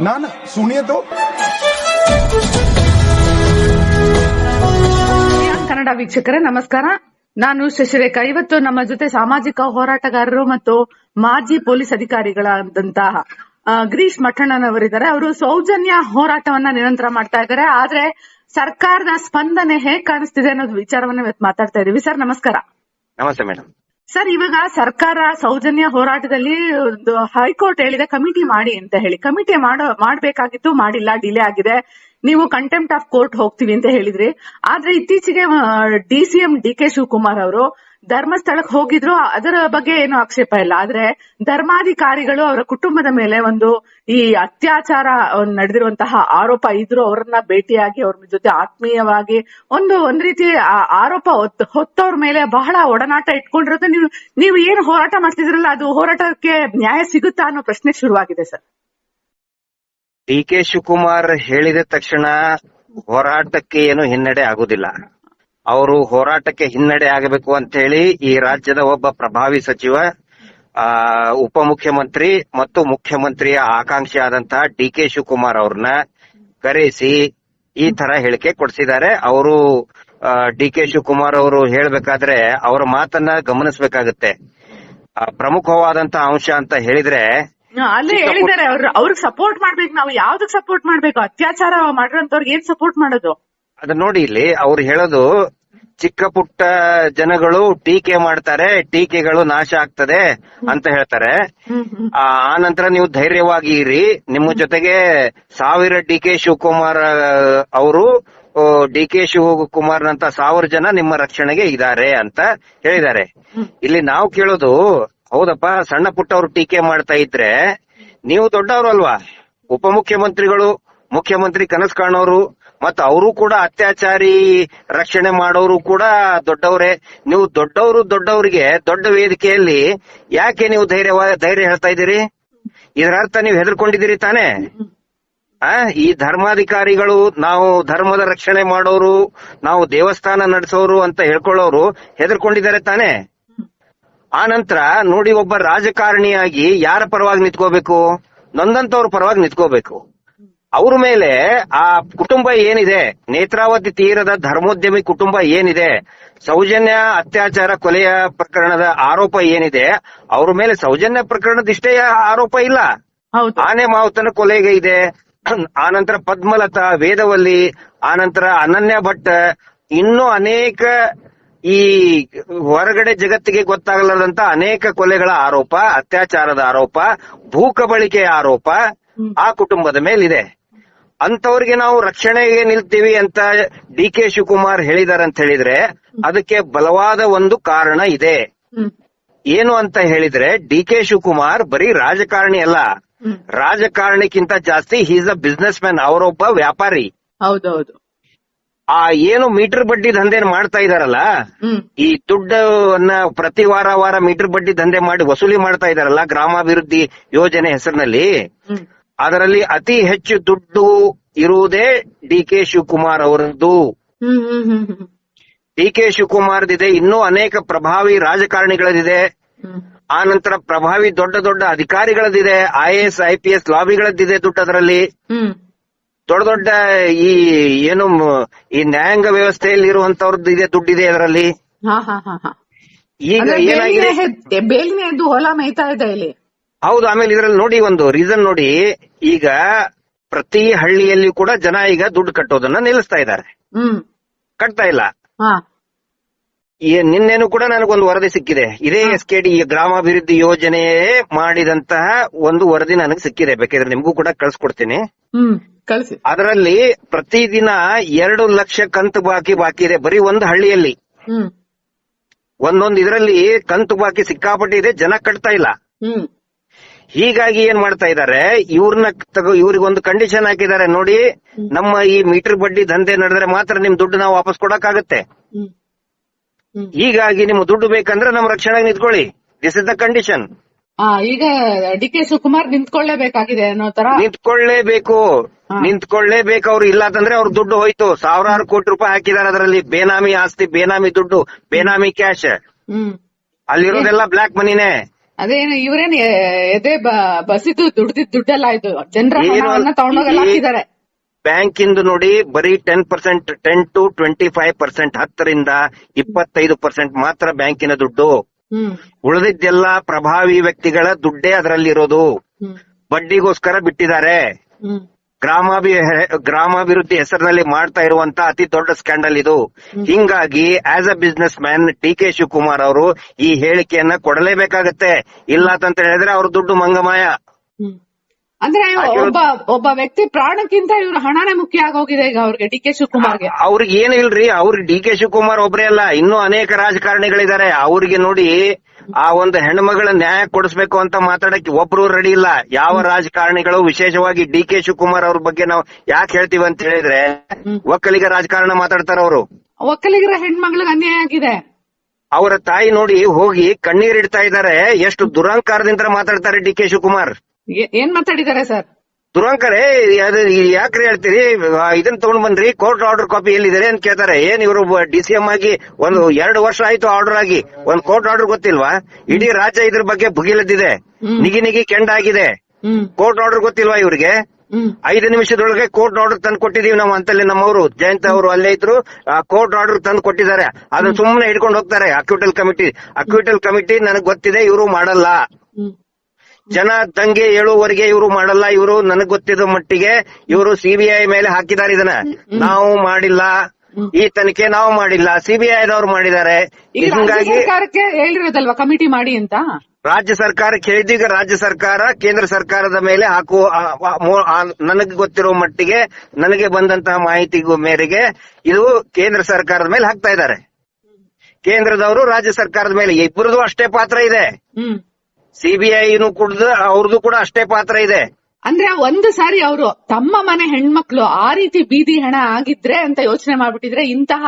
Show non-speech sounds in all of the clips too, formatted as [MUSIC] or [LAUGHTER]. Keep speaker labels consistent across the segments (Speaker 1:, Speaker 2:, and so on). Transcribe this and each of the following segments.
Speaker 1: ना ना सुनिए तो
Speaker 2: ಕನ್ನಡ ವೀಕ್ಷಕರೇ ನಮಸ್ಕಾರ. ನಾನು ಶಶಿರೇಖಾ. ಇವತ್ತು ನಮ್ಮ ಜೊತೆ ಸಾಮಾಜಿಕ ಹೋರಾಟಗಾರರು ಮತ್ತು ಮಾಜಿ ಪೊಲೀಸ್ ಅಧಿಕಾರಿಗಳಾದಂತಹ ಗಿರೀಶ್ ಮಠಣ್ಣನವರಿದ್ದಾರೆ. ಅವರು ಸೌಜನ್ಯ ಹೋರಾಟವನ್ನ ನಿರಂತರ ಮಾಡ್ತಾ ಇದ್ದಾರೆ. ಆದ್ರೆ ಸರ್ಕಾರದ ಸ್ಪಂದನೆ ಹೇಗ್ ಕಾಣಿಸ್ತಿದೆ ಅನ್ನೋದು ವಿಚಾರವನ್ನ ಇವತ್ತು ಮಾತಾಡ್ತಾ ಇದೀವಿ. ಸರ್ ನಮಸ್ಕಾರ.
Speaker 3: ನಮಸ್ತೆ ಮೇಡಮ್
Speaker 2: ಸರ್, ಇವಾಗ ಸರ್ಕಾರ ಸೌಜನ್ಯ ಹೋರಾಟದಲ್ಲಿ ಹೈಕೋರ್ಟ್ ಹೇಳಿದೆ, ಕಮಿಟಿ ಮಾಡಿ ಅಂತ ಹೇಳಿ. ಕಮಿಟಿ ಮಾಡೋ ಮಾಡ್ಬೇಕಾಗಿತ್ತು ಮಾಡಿಲ್ಲ, ಡಿಲೇ ಆಗಿದೆ. ನೀವು ಕಂಟೆಂಪ್ಟ್ ಆಫ್ ಕೋರ್ಟ್ ಹೋಗ್ತೀವಿ ಅಂತ ಹೇಳಿದ್ರಿ. ಆದ್ರೆ ಇತ್ತೀಚೆಗೆ D C D K Shivakumar ಅವರು ಧರ್ಮಸ್ಥಳಕ್ಕೆ ಹೋಗಿದ್ರು ಅದರ ಬಗ್ಗೆ ಏನು ಆಕ್ಷೇಪ ಇಲ್ಲ. ಆದ್ರೆ ಧರ್ಮಾಧಿಕಾರಿಗಳು ಅವರ ಕುಟುಂಬದ ಮೇಲೆ ಒಂದು ಈ ಅತ್ಯಾಚಾರ ನಡೆದಿರುವಂತಹ ಆರೋಪ ಇದ್ರು ಅವರನ್ನ ಭೇಟಿಯಾಗಿ ಅವ್ರ ಜೊತೆ ಆತ್ಮೀಯವಾಗಿ ಒಂದು, ಒಂದ್ ರೀತಿ ಆರೋಪ ಹೊತ್- ಹೊತ್ತವ್ರ ಮೇಲೆ ಬಹಳ ಒಡನಾಟ ಇಟ್ಕೊಂಡಿರೋದು ನೀವು ನೀವು ಏನು ಹೋರಾಟ ಮಾಡ್ತಿದ್ರಲ್ಲ ಅದು ಹೋರಾಟಕ್ಕೆ ನ್ಯಾಯ ಸಿಗುತ್ತಾ ಅನ್ನೋ ಪ್ರಶ್ನೆ ಶುರುವಾಗಿದೆ ಸರ್.
Speaker 3: ಡಿ ಕೆ ಶಿವಕುಮಾರ್ ಹೇಳಿದ ತಕ್ಷಣ ಹೋರಾಟಕ್ಕೆ ಏನು ಹಿನ್ನಡೆ ಆಗುದಿಲ್ಲ. ಅವರು ಹೋರಾಟಕ್ಕೆ ಹಿನ್ನಡೆ ಆಗಬೇಕು ಅಂತ ಹೇಳಿ ಈ ರಾಜ್ಯದ ಒಬ್ಬ ಪ್ರಭಾವಿ ಸಚಿವ ಆ ಉಪಮುಖ್ಯಮಂತ್ರಿ ಮತ್ತು ಮುಖ್ಯಮಂತ್ರಿಯ ಆಕಾಂಕ್ಷಿ ಆದಂತಹ ಡಿ ಕೆ ಶಿವಕುಮಾರ್ ಅವ್ರನ್ನ ಕರೆಸಿ ಈ ತರ ಹೇಳಿಕೆ ಕೊಡಿಸಿದ್ದಾರೆ. ಅವರು ಡಿ ಕೆ ಶಿವಕುಮಾರ್ ಅವರು ಹೇಳಬೇಕಾದ್ರೆ ಅವರ ಮಾತನ್ನ ಗಮನಿಸಬೇಕಾಗುತ್ತೆ. ಪ್ರಮುಖವಾದಂತಹ ಅಂಶ ಅಂತ ಹೇಳಿದ್ರೆ
Speaker 2: ಅಲ್ಲೇ ಹೇಳಿದ್ದಾರೆ. ಅವ್ರು ಅವ್ರಿಗೆ ಸಪೋರ್ಟ್ ಮಾಡ್ಬೇಕು. ನಾವು ಯಾವ್ದಕ್ ಸಪೋರ್ಟ್ ಮಾಡ್ಬೇಕು? ಅತ್ಯಾಚಾರ ಮಾಡಿರೋಂಥವ್ರಿಗೆ ಏನ್ ಸಪೋರ್ಟ್ ಮಾಡೋದು?
Speaker 3: ಅದ ನೋಡಿ ಇಲ್ಲಿ, ಅವ್ರು ಹೇಳೋದು, ಚಿಕ್ಕ ಪುಟ್ಟ ಜನಗಳು ಟೀಕೆ ಮಾಡ್ತಾರೆ, ಟೀಕೆಗಳು ನಾಶ ಆಗ್ತದೆ ಅಂತ ಹೇಳ್ತಾರೆ. ಆ ನಂತರ ನೀವು ಧೈರ್ಯವಾಗಿ ಇರಿ. ನಿಮ್ಮ ಜೊತೆಗೆ ಸಾವಿರ ಡಿ ಕೆ ಶಿವಕುಮಾರ್, ಅವರು ಡಿ ಕೆ ಶಿವಕುಮಾರ್ ನಂತ ಸಾವಿರ ಜನ ನಿಮ್ಮ ರಕ್ಷಣೆಗೆ ಇದ್ದಾರೆ ಅಂತ ಹೇಳಿದ್ದಾರೆ. ಇಲ್ಲಿ ನಾವು ಕೇಳೋದು, ಹೌದಪ್ಪ, ಸಣ್ಣ ಪುಟ್ಟ ಅವ್ರು ಟೀಕೆ ಮಾಡ್ತಾ ಇದ್ರೆ, ನೀವು ದೊಡ್ಡವರು ಅಲ್ವಾ? ಉಪಮುಖ್ಯಮಂತ್ರಿಗಳು, ಮುಖ್ಯಮಂತ್ರಿ ಕನಸು ಕಾಣೋರು ಮತ್ತು ಅವರು ಕೂಡ ಅತ್ಯಾಚಾರಿ ರಕ್ಷಣೆ ಮಾಡೋರು ಕೂಡ ದೊಡ್ಡವರೇ. ನೀವು ದೊಡ್ಡವರು ದೊಡ್ಡವರಿಗೆ ದೊಡ್ಡ ವೇದಿಕೆಯಲ್ಲಿ ಯಾಕೆ ನೀವು ಧೈರ್ಯ ಧೈರ್ಯ ಹೇಳ್ತಾ ಇದ್ದೀರಿ? ಇದರ ಅರ್ಥ ನೀವು ಹೆದರ್ಕೊಂಡಿದ್ದೀರಿ ತಾನೇ? ಆ, ಈ ಧರ್ಮಾಧಿಕಾರಿಗಳು, ನಾವು ಧರ್ಮದ ರಕ್ಷಣೆ ಮಾಡೋರು, ನಾವು ದೇವಸ್ಥಾನ ನಡೆಸೋರು ಅಂತ ಹೇಳ್ಕೊಳ್ಳೋರು ಹೆದರ್ಕೊಂಡಿದ್ದಾರೆ ತಾನೇ? ಆ ನಂತರ ನೋಡಿ ಒಬ್ಬ ರಾಜಕಾರಣಿಯಾಗಿ ಯಾರ ಪರವಾಗಿ ನಿಂತ್ಕೋಬೇಕು? ನಂದಂತವ್ರ ಪರವಾಗಿ ನಿಂತ್ಕೋಬೇಕು. ಅವ್ರ ಮೇಲೆ ಆ ಕುಟುಂಬ ಏನಿದೆ ನೇತ್ರಾವತಿ ತೀರದ ಧರ್ಮೋದ್ಯಮಿ ಕುಟುಂಬ ಏನಿದೆ ಸೌಜನ್ಯ ಅತ್ಯಾಚಾರ ಕೊಲೆಯ ಪ್ರಕರಣದ ಆರೋಪ ಏನಿದೆ ಅವ್ರ ಮೇಲೆ ಸೌಜನ್ಯ ಪ್ರಕರಣದ ಇಷ್ಟೇ ಆರೋಪ ಇಲ್ಲ. ಆನೆ ಮಾವುತನ ಕೊಲೆಗೆ ಇದೆ. ಆನಂತರ ಪದ್ಮಲತಾ ವೇದವಲ್ಲಿ ಆನಂತರ ಅನನ್ಯ ಭಟ್ ಇನ್ನೂ ಅನೇಕ ಈ ಹೊರಗಡೆ ಜಗತ್ತಿಗೆ ಗೊತ್ತಾಗಲಾರದಂತ ಅನೇಕ ಕೊಲೆಗಳ ಆರೋಪ ಅತ್ಯಾಚಾರದ ಆರೋಪ ಭೂಕಬಳಿಕೆಯ ಆರೋಪ ಆ ಕುಟುಂಬದ ಮೇಲಿದೆ. ಅಂತವ್ರಿಗೆ ನಾವು ರಕ್ಷಣೆಗೆ ನಿಲ್ತೀವಿ ಅಂತ ಡಿ ಕೆ ಶಿವಕುಮಾರ್ ಹೇಳಿದಾರೆ ಅಂತ ಹೇಳಿದ್ರೆ ಅದಕ್ಕೆ ಬಲವಾದ ಒಂದು ಕಾರಣ ಇದೆ. ಏನು ಅಂತ ಹೇಳಿದ್ರೆ ಡಿ ಕೆ ಶಿವಕುಮಾರ್ ಬರೀ ರಾಜಕಾರಣಿ ಅಲ್ಲ. ರಾಜಕಾರಣಿಕ್ಕಿಂತ ಜಾಸ್ತಿ ಹೀಸ್ ಅ ಬಿಸ್ನೆಸ್ ಮ್ಯಾನ್ ಅವರೊಬ್ಬ ವ್ಯಾಪಾರಿ.
Speaker 2: ಹೌದೌದು.
Speaker 3: ಆ ಏನು ಮೀಟರ್ ಬಡ್ಡಿ ದಂಧೆ ಮಾಡ್ತಾ ಇದಾರಲ್ಲ ಈ ದುಡ್ಡನ್ನ ಪ್ರತಿ ವಾರ ವಾರ ಮೀಟರ್ ಬಡ್ಡಿ ದಂಧೆ ಮಾಡಿ ವಸೂಲಿ ಮಾಡ್ತಾ ಇದಾರಲ್ಲ ಗ್ರಾಮಾಭಿವೃದ್ಧಿ ಯೋಜನೆ ಹೆಸರಿನಲ್ಲಿ ಅದರಲ್ಲಿ ಅತಿ ಹೆಚ್ಚು ದುಡ್ಡು ಇರುವುದೇ ಡಿ ಕೆ ಶಿವಕುಮಾರ್ ಅವರದ್ದು. ಡಿ ಕೆ ಶಿವಕುಮಾರ್ದಿದೆ ಇನ್ನೂ ಅನೇಕ ಪ್ರಭಾವಿ ರಾಜಕಾರಣಿಗಳದಿದೆ ಆ ನಂತರ ಪ್ರಭಾವಿ ದೊಡ್ಡ ದೊಡ್ಡ ಅಧಿಕಾರಿಗಳದಿದೆ I S I P S ಲಾಬಿಗಳದ್ದಿದೆ ದುಡ್ಡು ಅದರಲ್ಲಿ ದೊಡ್ಡ ದೊಡ್ಡ ಈ ಏನು ಈ ನ್ಯಾಯಾಂಗ ವ್ಯವಸ್ಥೆಯಲ್ಲಿ ಇರುವಂತವ್ರದ್ದು ಇದೆ ದುಡ್ಡಿದೆ ಅದರಲ್ಲಿ. ಈಗ ಏನಾಗಿದೆ?
Speaker 2: ಬೇಲಿನೇ ಹೊಲ ಮೇಯ್ತಾ ಇದೆ ಇಲ್ಲಿ.
Speaker 3: ಹೌದು ಆಮೇಲೆ ಇದ್ರಲ್ಲಿ ನೋಡಿ ಒಂದು ರೀಸನ್ ನೋಡಿ. ಈಗ ಪ್ರತಿ ಹಳ್ಳಿಯಲ್ಲಿ ಕೂಡ ಜನ ಈಗ ದುಡ್ಡು ಕಟ್ಟೋದನ್ನ ನಿಲ್ಲಿಸ್ತಾ ಇದ್ದಾರೆ. ಕಟ್ತಾ ಇಲ್ಲ. ನಿನ್ನೆನೂ ಕೂಡ ನನಗೊಂದು ವರದಿ ಸಿಕ್ಕಿದೆ. ಇದೇ ಎಸ್ ಕೆ ಡಿ ಗ್ರಾಮಾಭಿವೃದ್ಧಿ ಯೋಜನೆ ಮಾಡಿದಂತಹ ಒಂದು ವರದಿ ನನಗೆ ಸಿಕ್ಕಿದೆ. ಬೇಕಾದ್ರೆ ನಿಮಗೂ ಕೂಡ ಕಳ್ಸಿಕೊಡ್ತೀನಿ. ಅದರಲ್ಲಿ ಪ್ರತಿದಿನ ಎರಡು ಲಕ್ಷ ಕಂತು ಬಾಕಿ ಬಾಕಿ ಇದೆ ಬರೀ ಒಂದು ಹಳ್ಳಿಯಲ್ಲಿ. ಒಂದೊಂದು ಇದರಲ್ಲಿ ಕಂತು ಬಾಕಿ ಸಿಕ್ಕಾಪಟ್ಟೆ ಇದೆ ಜನ ಕಟ್ತಾ ಇಲ್ಲ. ಹೀಗಾಗಿ ಏನ್ ಮಾಡ್ತಾ ಇದ್ದಾರೆ ಇವ್ರನ್ನ ತಗೋ ಇವ್ರಿಗೆ ಒಂದು ಕಂಡೀಷನ್ ಹಾಕಿದ್ದಾರೆ ನೋಡಿ ನಮ್ಮ ಈ ಮೀಟರ್ ಬಡ್ಡಿ ದಂಧೆ ನಡೆದ್ರೆ ಮಾತ್ರ ನಿಮ್ ದುಡ್ಡು ನಾವು ವಾಪಸ್ ಕೊಡಕ್ಕಾಗತ್ತೆ. ಹೀಗಾಗಿ ನಿಮ್ ದುಡ್ಡು ಬೇಕಂದ್ರೆ ನಮ್ಮ ರಕ್ಷಣೆಗೆ ನಿಂತ್ಕೊಳ್ಳಿ. ದಿಸ್ ಇಸ್ ದ ಕಂಡೀಷನ್
Speaker 2: ಈಗ ಡಿ ಕೆ ಶಿವಕುಮಾರ್ ನಿಂತ್ಕೊಳ್ಳೇಬೇಕಾಗಿದೆ ಅನ್ನೋ ತರ?
Speaker 3: ನಿಂತ್ಕೊಳ್ಳೇಬೇಕು. ನಿಂತ್ಕೊಳ್ಳೇಬೇಕು ಅವ್ರು ಇಲ್ಲ ಅಂತಂದ್ರೆ ಅವ್ರ ದುಡ್ಡು ಹೋಯ್ತು. ಸಾವಿರಾರು ಕೋಟಿ ರೂಪಾಯಿ ಹಾಕಿದಾರೆ ಅದರಲ್ಲಿ. ಬೇನಾಮಿ ಆಸ್ತಿ ಬೇನಾಮಿ ದುಡ್ಡು ಬೇನಾಮಿ ಕ್ಯಾಶ್ ಅಲ್ಲಿರೋದೆಲ್ಲ ಬ್ಲಾಕ್ ಮನಿನೇ
Speaker 2: ಅದೇನು ಇವ್ರೇನ್ ಎದೆ ಬಸಿದು ದುಡ್ದಿದ್ ದುಡ್ಡೆಲ್ಲ ಇದು ಜನರ
Speaker 3: ಏನು-
Speaker 2: ಹಣವನ್ನ ತಗೊಂಡೋಗೆಲ್ಲ ಹಾಕಿದ್ದಾರೆ.
Speaker 3: ಬ್ಯಾಂಕ್ ಇಂದ ನೋಡಿ ಬರೀ ten percent ten to twenty five percent ಹತ್ತರಿಂದ ಇಪ್ಪತ್ತೈದು ಪರ್ಸೆಂಟ್ ಮಾತ್ರ ಬ್ಯಾಂಕಿನ ದುಡ್ಡು. ಉಳಿದಿದ್ದೆಲ್ಲ ಪ್ರಭಾವಿ ವ್ಯಕ್ತಿಗಳ ದುಡ್ಡೇ ಅದರಲ್ಲಿರೋದು. ಬಡ್ಡಿಗೋಸ್ಕರ ಬಿಟ್ಟಿದ್ದಾರೆ. ಗ್ರಾಮಾಭಿ ಗ್ರಾಮಾಭಿವೃದ್ಧಿ ಹೆಸರಿನಲ್ಲಿ ಮಾಡ್ತಾ ಇರುವಂತ ಅತಿ ದೊಡ್ಡ ಸ್ಕ್ಯಾಂಡಲ್ ಇದು. ಹಿಂಗಾಗಿ as a business man D K Shivakumar ಅವರು ಈ ಹೇಳಿಕೆಯನ್ನ ಕೊಡಲೇಬೇಕಾಗತ್ತೆ. ಇಲ್ಲ ಅಂತ ಹೇಳಿದ್ರೆ ಅವ್ರ ದುಡ್ಡು ಮಂಗಮಾಯ.
Speaker 2: ಅಂದ್ರೆ ಒಬ್ಬ ಒಬ್ಬ ವ್ಯಕ್ತಿ ಪ್ರಾಣಕ್ಕಿಂತ ಇವ್ರ ಹಣನೇ ಮುಖ್ಯ ಆಗೋಗಿದೆ ಈಗ ಅವ್ರಿಗೆ ಡಿ ಕೆ ಶಿವಕುಮಾರ್ಗೆ.
Speaker 3: ಅವ್ರಿಗೆ ಏನು ಇಲ್ರಿ ಅವ್ರಿಗೆ ಡಿ ಕೆ ಶಿವಕುಮಾರ್ ಒಬ್ರೇ ಅಲ್ಲ. ಇನ್ನೂ ಅನೇಕ ರಾಜಕಾರಣಿಗಳಿದ್ದಾರೆ. ಅವ್ರಿಗೆ ನೋಡಿ ಆ ಒಂದು ಹೆಣ್ಮಗಳ ನ್ಯಾಯ ಕೊಡಿಸ್ಬೇಕು ಅಂತ ಮಾತಾಡಕ್ಕೆ ಒಬ್ರು ರೆಡಿ ಇಲ್ಲ. ಯಾವ ರಾಜಕಾರಣಿಗಳು ವಿಶೇಷವಾಗಿ ಡಿ ಕೆ ಶಿವಕುಮಾರ್ ಅವ್ರ ಬಗ್ಗೆ ನಾವು ಯಾಕೆ ಹೇಳ್ತೀವಿ ಅಂತ ಹೇಳಿದ್ರೆ ಒಕ್ಕಲಿಗ ರಾಜಕಾರಣ ಮಾತಾಡ್ತಾರ ಅವರು.
Speaker 2: ಒಕ್ಕಲಿಗರ ಹೆಣ್ಮಗಳಿಗೆ ಅನ್ಯಾಯ ಆಗಿದೆ.
Speaker 3: ಅವರ ತಾಯಿ ನೋಡಿ ಹೋಗಿ ಕಣ್ಣೀರಿಡ್ತಾ ಇದ್ದಾರೆ. ಎಷ್ಟು ದುರಂಕಾರದಿಂದ ಮಾತಾಡ್ತಾರೆ ಡಿ ಕೆ ಶಿವಕುಮಾರ್.
Speaker 2: ಏನ್ ಮಾತಾಡಿದ್ದಾರೆ ಸರ್?
Speaker 3: ದುರಂಕರೇ ಅದು ಯಾಕ್ರಿ ಹೇಳ್ತೀರಿ? ಇದನ್ನ ತಗೊಂಡ್ ಬಂದ್ರಿ ಕೋರ್ಟ್ ಆರ್ಡರ್ ಕಾಪಿ ಎಲ್ಲಿದ್ದಾರೆ ಅಂತ ಕೇಳ್ತಾರೆ. ಏನ್ ಇವರು ಡಿ ಸಿ ಎಂ ಆಗಿ ಒಂದು ಎರಡು ವರ್ಷ ಆಯ್ತು ಆರ್ಡರ್ ಆಗಿ. ಒಂದ್ ಕೋರ್ಟ್ ಆರ್ಡರ್ ಗೊತ್ತಿಲ್ವಾ? ಇಡೀ ರಾಜ್ಯ ಇದ್ರ ಬಗ್ಗೆ ಭುಗಿಲದ್ದಿದೆ. ನಿಗಿ ನಿಗಿ ಕೆಂಡಾಗಿದೆ.
Speaker 2: ಆಗಿದೆ
Speaker 3: ಕೋರ್ಟ್ ಆರ್ಡರ್ ಗೊತ್ತಿಲ್ವಾ ಇವ್ರಿಗೆ? ಐದು ನಿಮಿಷದೊಳಗೆ ಕೋರ್ಟ್ ಆರ್ಡರ್ ತಂದು ಕೊಟ್ಟಿದೀವಿ ನಾವು ಅಂತಲ್ಲಿ ನಮ್ಮವರು. ಜಯಂತ ಅವರು ಅಲ್ಲೇ ಇದ್ರು. ಕೋರ್ಟ್ ಆರ್ಡರ್ ತಂದು ಕೊಟ್ಟಿದ್ದಾರೆ. ಅದನ್ನ ಸುಮ್ಮನೆ ಹಿಡ್ಕೊಂಡು ಹೋಗ್ತಾರೆ. ಅಕ್ಯೂಟಲ್ ಕಮಿಟಿ ಅಕ್ಯೂಟಲ್ ಕಮಿಟಿ ನನಗೆ ಗೊತ್ತಿದೆ ಇವರು ಮಾಡಲ್ಲ. ಜನ ದಂಗೆ ಏಳುವರೆಗೆ ಇವರು ಮಾಡಲ್ಲ ಇವರು ನನಗ್ ಗೊತ್ತಿದ ಮಟ್ಟಿಗೆ ಇವರು ಸಿಬಿಐ ಮೇಲೆ ಹಾಕಿದ್ದಾರೆ ಇದನ್ನ. ನಾವು ಮಾಡಿಲ್ಲ. ಈ ತನಿಖೆ ನಾವು ಮಾಡಿಲ್ಲ. ಸಿಬಿಐದವ್ರು ಮಾಡಿದ್ದಾರೆ. ಹಿಂಗಾಗಿ
Speaker 2: ಸರ್ಕಾರಕ್ಕೆ ಹೇಳಿರೋದಲ್ವಾ ಕಮಿಟಿ ಮಾಡಿ ಅಂತ?
Speaker 3: ರಾಜ್ಯ ಸರ್ಕಾರಕ್ಕೆ ಹೇಳಿದೀಗ ರಾಜ್ಯ ಸರ್ಕಾರ ಕೇಂದ್ರ ಸರ್ಕಾರದ ಮೇಲೆ ಹಾಕುವ ನನಗೆ ಗೊತ್ತಿರೋ ಮಟ್ಟಿಗೆ ನನಗೆ ಬಂದಂತಹ ಮಾಹಿತಿ ಮೇರೆಗೆ ಇದು ಕೇಂದ್ರ ಸರ್ಕಾರದ ಮೇಲೆ ಹಾಕ್ತಾ ಇದ್ದಾರೆ. ಕೇಂದ್ರದವರು ರಾಜ್ಯ ಸರ್ಕಾರದ ಮೇಲೆ ಇಬ್ಬರದು ಅಷ್ಟೇ ಪಾತ್ರ ಇದೆ. ಸಿಬಿಐನು ಕೂಡ ಅವ್ರದ್ದು ಕೂಡ ಅಷ್ಟೇ ಪಾತ್ರ ಇದೆ.
Speaker 2: ಅಂದ್ರೆ ಒಂದು ಸಾರಿ ಅವರು ತಮ್ಮ ಮನೆ ಹೆಣ್ಮಕ್ಳು ಆ ರೀತಿ ಬೀದಿ ಹಣ ಆಗಿದ್ರೆ ಅಂತ ಯೋಚನೆ ಮಾಡ್ಬಿಟ್ಟಿದ್ರೆ ಇಂತಹ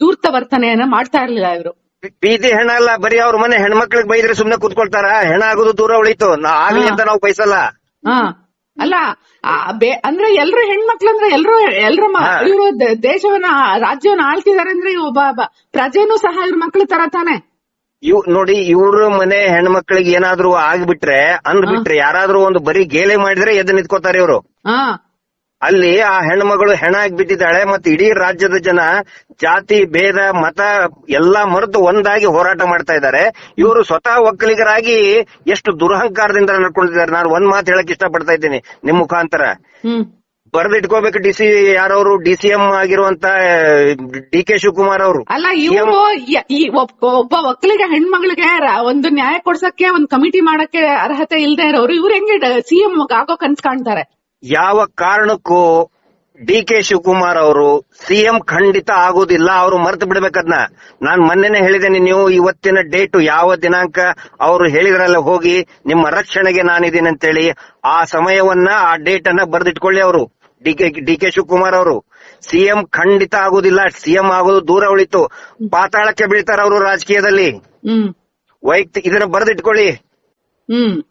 Speaker 2: ದೂರ್ತ ವರ್ತನೆಯನ್ನ ಮಾಡ್ತಾ ಇರ್ಲಿಲ್ಲ ಇವರು.
Speaker 3: ಬೀದಿ ಹೆಣ ಅಲ್ಲ ಬರೀ ಅವ್ರ ಮನೆ ಹೆಣ್ಮಕ್ಳಿಗೆ ಬೈದ್ರೆ ಸುಮ್ನೆ ಕುತ್ಕೊಳ್ತಾರ? ಹೆಣ ಆಗೋದು ದೂರ ಉಳಿತು. ಆಗ್ಲಿ ಅಂತ ನಾವು ಬಯಸಲ್ಲ.
Speaker 2: ಹಾ. ಅಲ್ಲ ಅಂದ್ರೆ ಎಲ್ರು ಹೆಣ್ಮಕ್ಳು ಅಂದ್ರೆ ಎಲ್ರು ಎಲ್ರ ಇವರು ದೇಶವನ್ನ ರಾಜ್ಯವನ್ನ ಆಳ್ತಿದಾರೆ ಅಂದ್ರೆ ಒಬ್ಬ ಪ್ರಜೆನೂ ಸಹ ಇವ್ರ ಮಕ್ಳು ತರ ತಾನೆ.
Speaker 3: ಇವ್ ನೋಡಿ ಇವ್ರ ಮನೆ ಹೆಣ್ಮಕ್ಳಿಗೆ ಏನಾದ್ರು ಆಗ್ಬಿಟ್ರೆ ಅಂದ್ಬಿಟ್ರೆ ಯಾರಾದ್ರೂ ಒಂದು ಬರೀ ಗೇಲೆ ಮಾಡಿದ್ರೆ ಎದ್ದು ನಿಂತ್ಕೋತಾರೆ ಇವರು. ಅಲ್ಲಿ ಆ ಹೆಣ್ಮಗಳು ಹೆಣ ಆಗ್ಬಿಟ್ಟಿದ್ದಾಳೆ ಮತ್ತೆ ಇಡೀ ರಾಜ್ಯದ ಜನ ಜಾತಿ ಭೇದ ಮತ ಎಲ್ಲಾ ಮರೆತು ಒಂದಾಗಿ ಹೋರಾಟ ಮಾಡ್ತಾ ಇದ್ದಾರೆ. ಇವರು ಸ್ವತಃ ಒಕ್ಕಲಿಗರಾಗಿ ಎಷ್ಟು ದುರಹಂಕಾರದಿಂದ ನಡ್ಕೊಂಡಿದ್ದಾರೆ. ನಾನು ಒಂದ್ ಮಾತು ಹೇಳಕ್ ಇಷ್ಟಪಡ್ತಾ ಇದ್ದೀನಿ ನಿಮ್ ಮುಖಾಂತರ. ಬರೆದಿಟ್ಕೋಬೇಕು ಡಿ ಸಿ ಯಾರವರು ಡಿ ಸಿ ಎಂ ಆಗಿರುವಂತ ಡಿ ಕೆ ಶಿವಕುಮಾರ್ ಅವರು.
Speaker 2: ಅಲ್ಲ ಇವರು ಒಬ್ಬ ಒಕ್ಕಲಿಗ ಹೆಣ್ಮಗಳಿಗೆ ಒಂದು ನ್ಯಾಯ ಕೊಡ್ಸಕ್ಕೆ ಒಂದು ಕಮಿಟಿ ಮಾಡಕ್ಕೆ ಅರ್ಹತೆ ಇಲ್ದೇ ಇರೋರು ಇವ್ರು ಹೆಂಗೆ ಸಿಎಂ ಆಗೋ ಕನ್ಸ್ ಕಾಣ್ತಾರೆ?
Speaker 3: ಯಾವ ಕಾರಣಕ್ಕೂ ಡಿ ಕೆ ಶಿವಕುಮಾರ್ ಅವರು ಸಿಎಂ ಖಂಡಿತ ಆಗೋದಿಲ್ಲ ಅವರು ಮರ್ತು ಬಿಡ್ಬೇಕದ್ನ ನಾನ್ ಮೊನ್ನೆನೆ ಹೇಳಿದ್ದೇನೆ ನೀವು ಇವತ್ತಿನ ಡೇಟು ಯಾವ ದಿನಾಂಕ ಅವರು ಹೇಳಿದ್ರಲ್ಲ ಹೋಗಿ ನಿಮ್ಮ ರಕ್ಷಣೆಗೆ ನಾನಿದ್ದೀನಿ ಅಂತೇಳಿ ಆ ಸಮಯವನ್ನ ಆ ಡೇಟ್ ಅನ್ನ ಬರೆದಿಟ್ಕೊಳ್ಳಿ ಅವರು. D K D K Shivakumar ಅವರು. ಸಿಎಂ ಖಂಡಿತ ಆಗೋದಿಲ್ಲ ಸಿಎಂ ಆಗೋದು ದೂರ ಉಳಿತು. ಪಾತಾಳಕ್ಕೆ ಬೀಳ್ತಾರ ಅವರು ರಾಜಕೀಯದಲ್ಲಿ. ವೈಯಕ್ತಿಕ ಇದನ್ನ ಬರೆದಿಟ್ಕೊಳ್ಳಿ.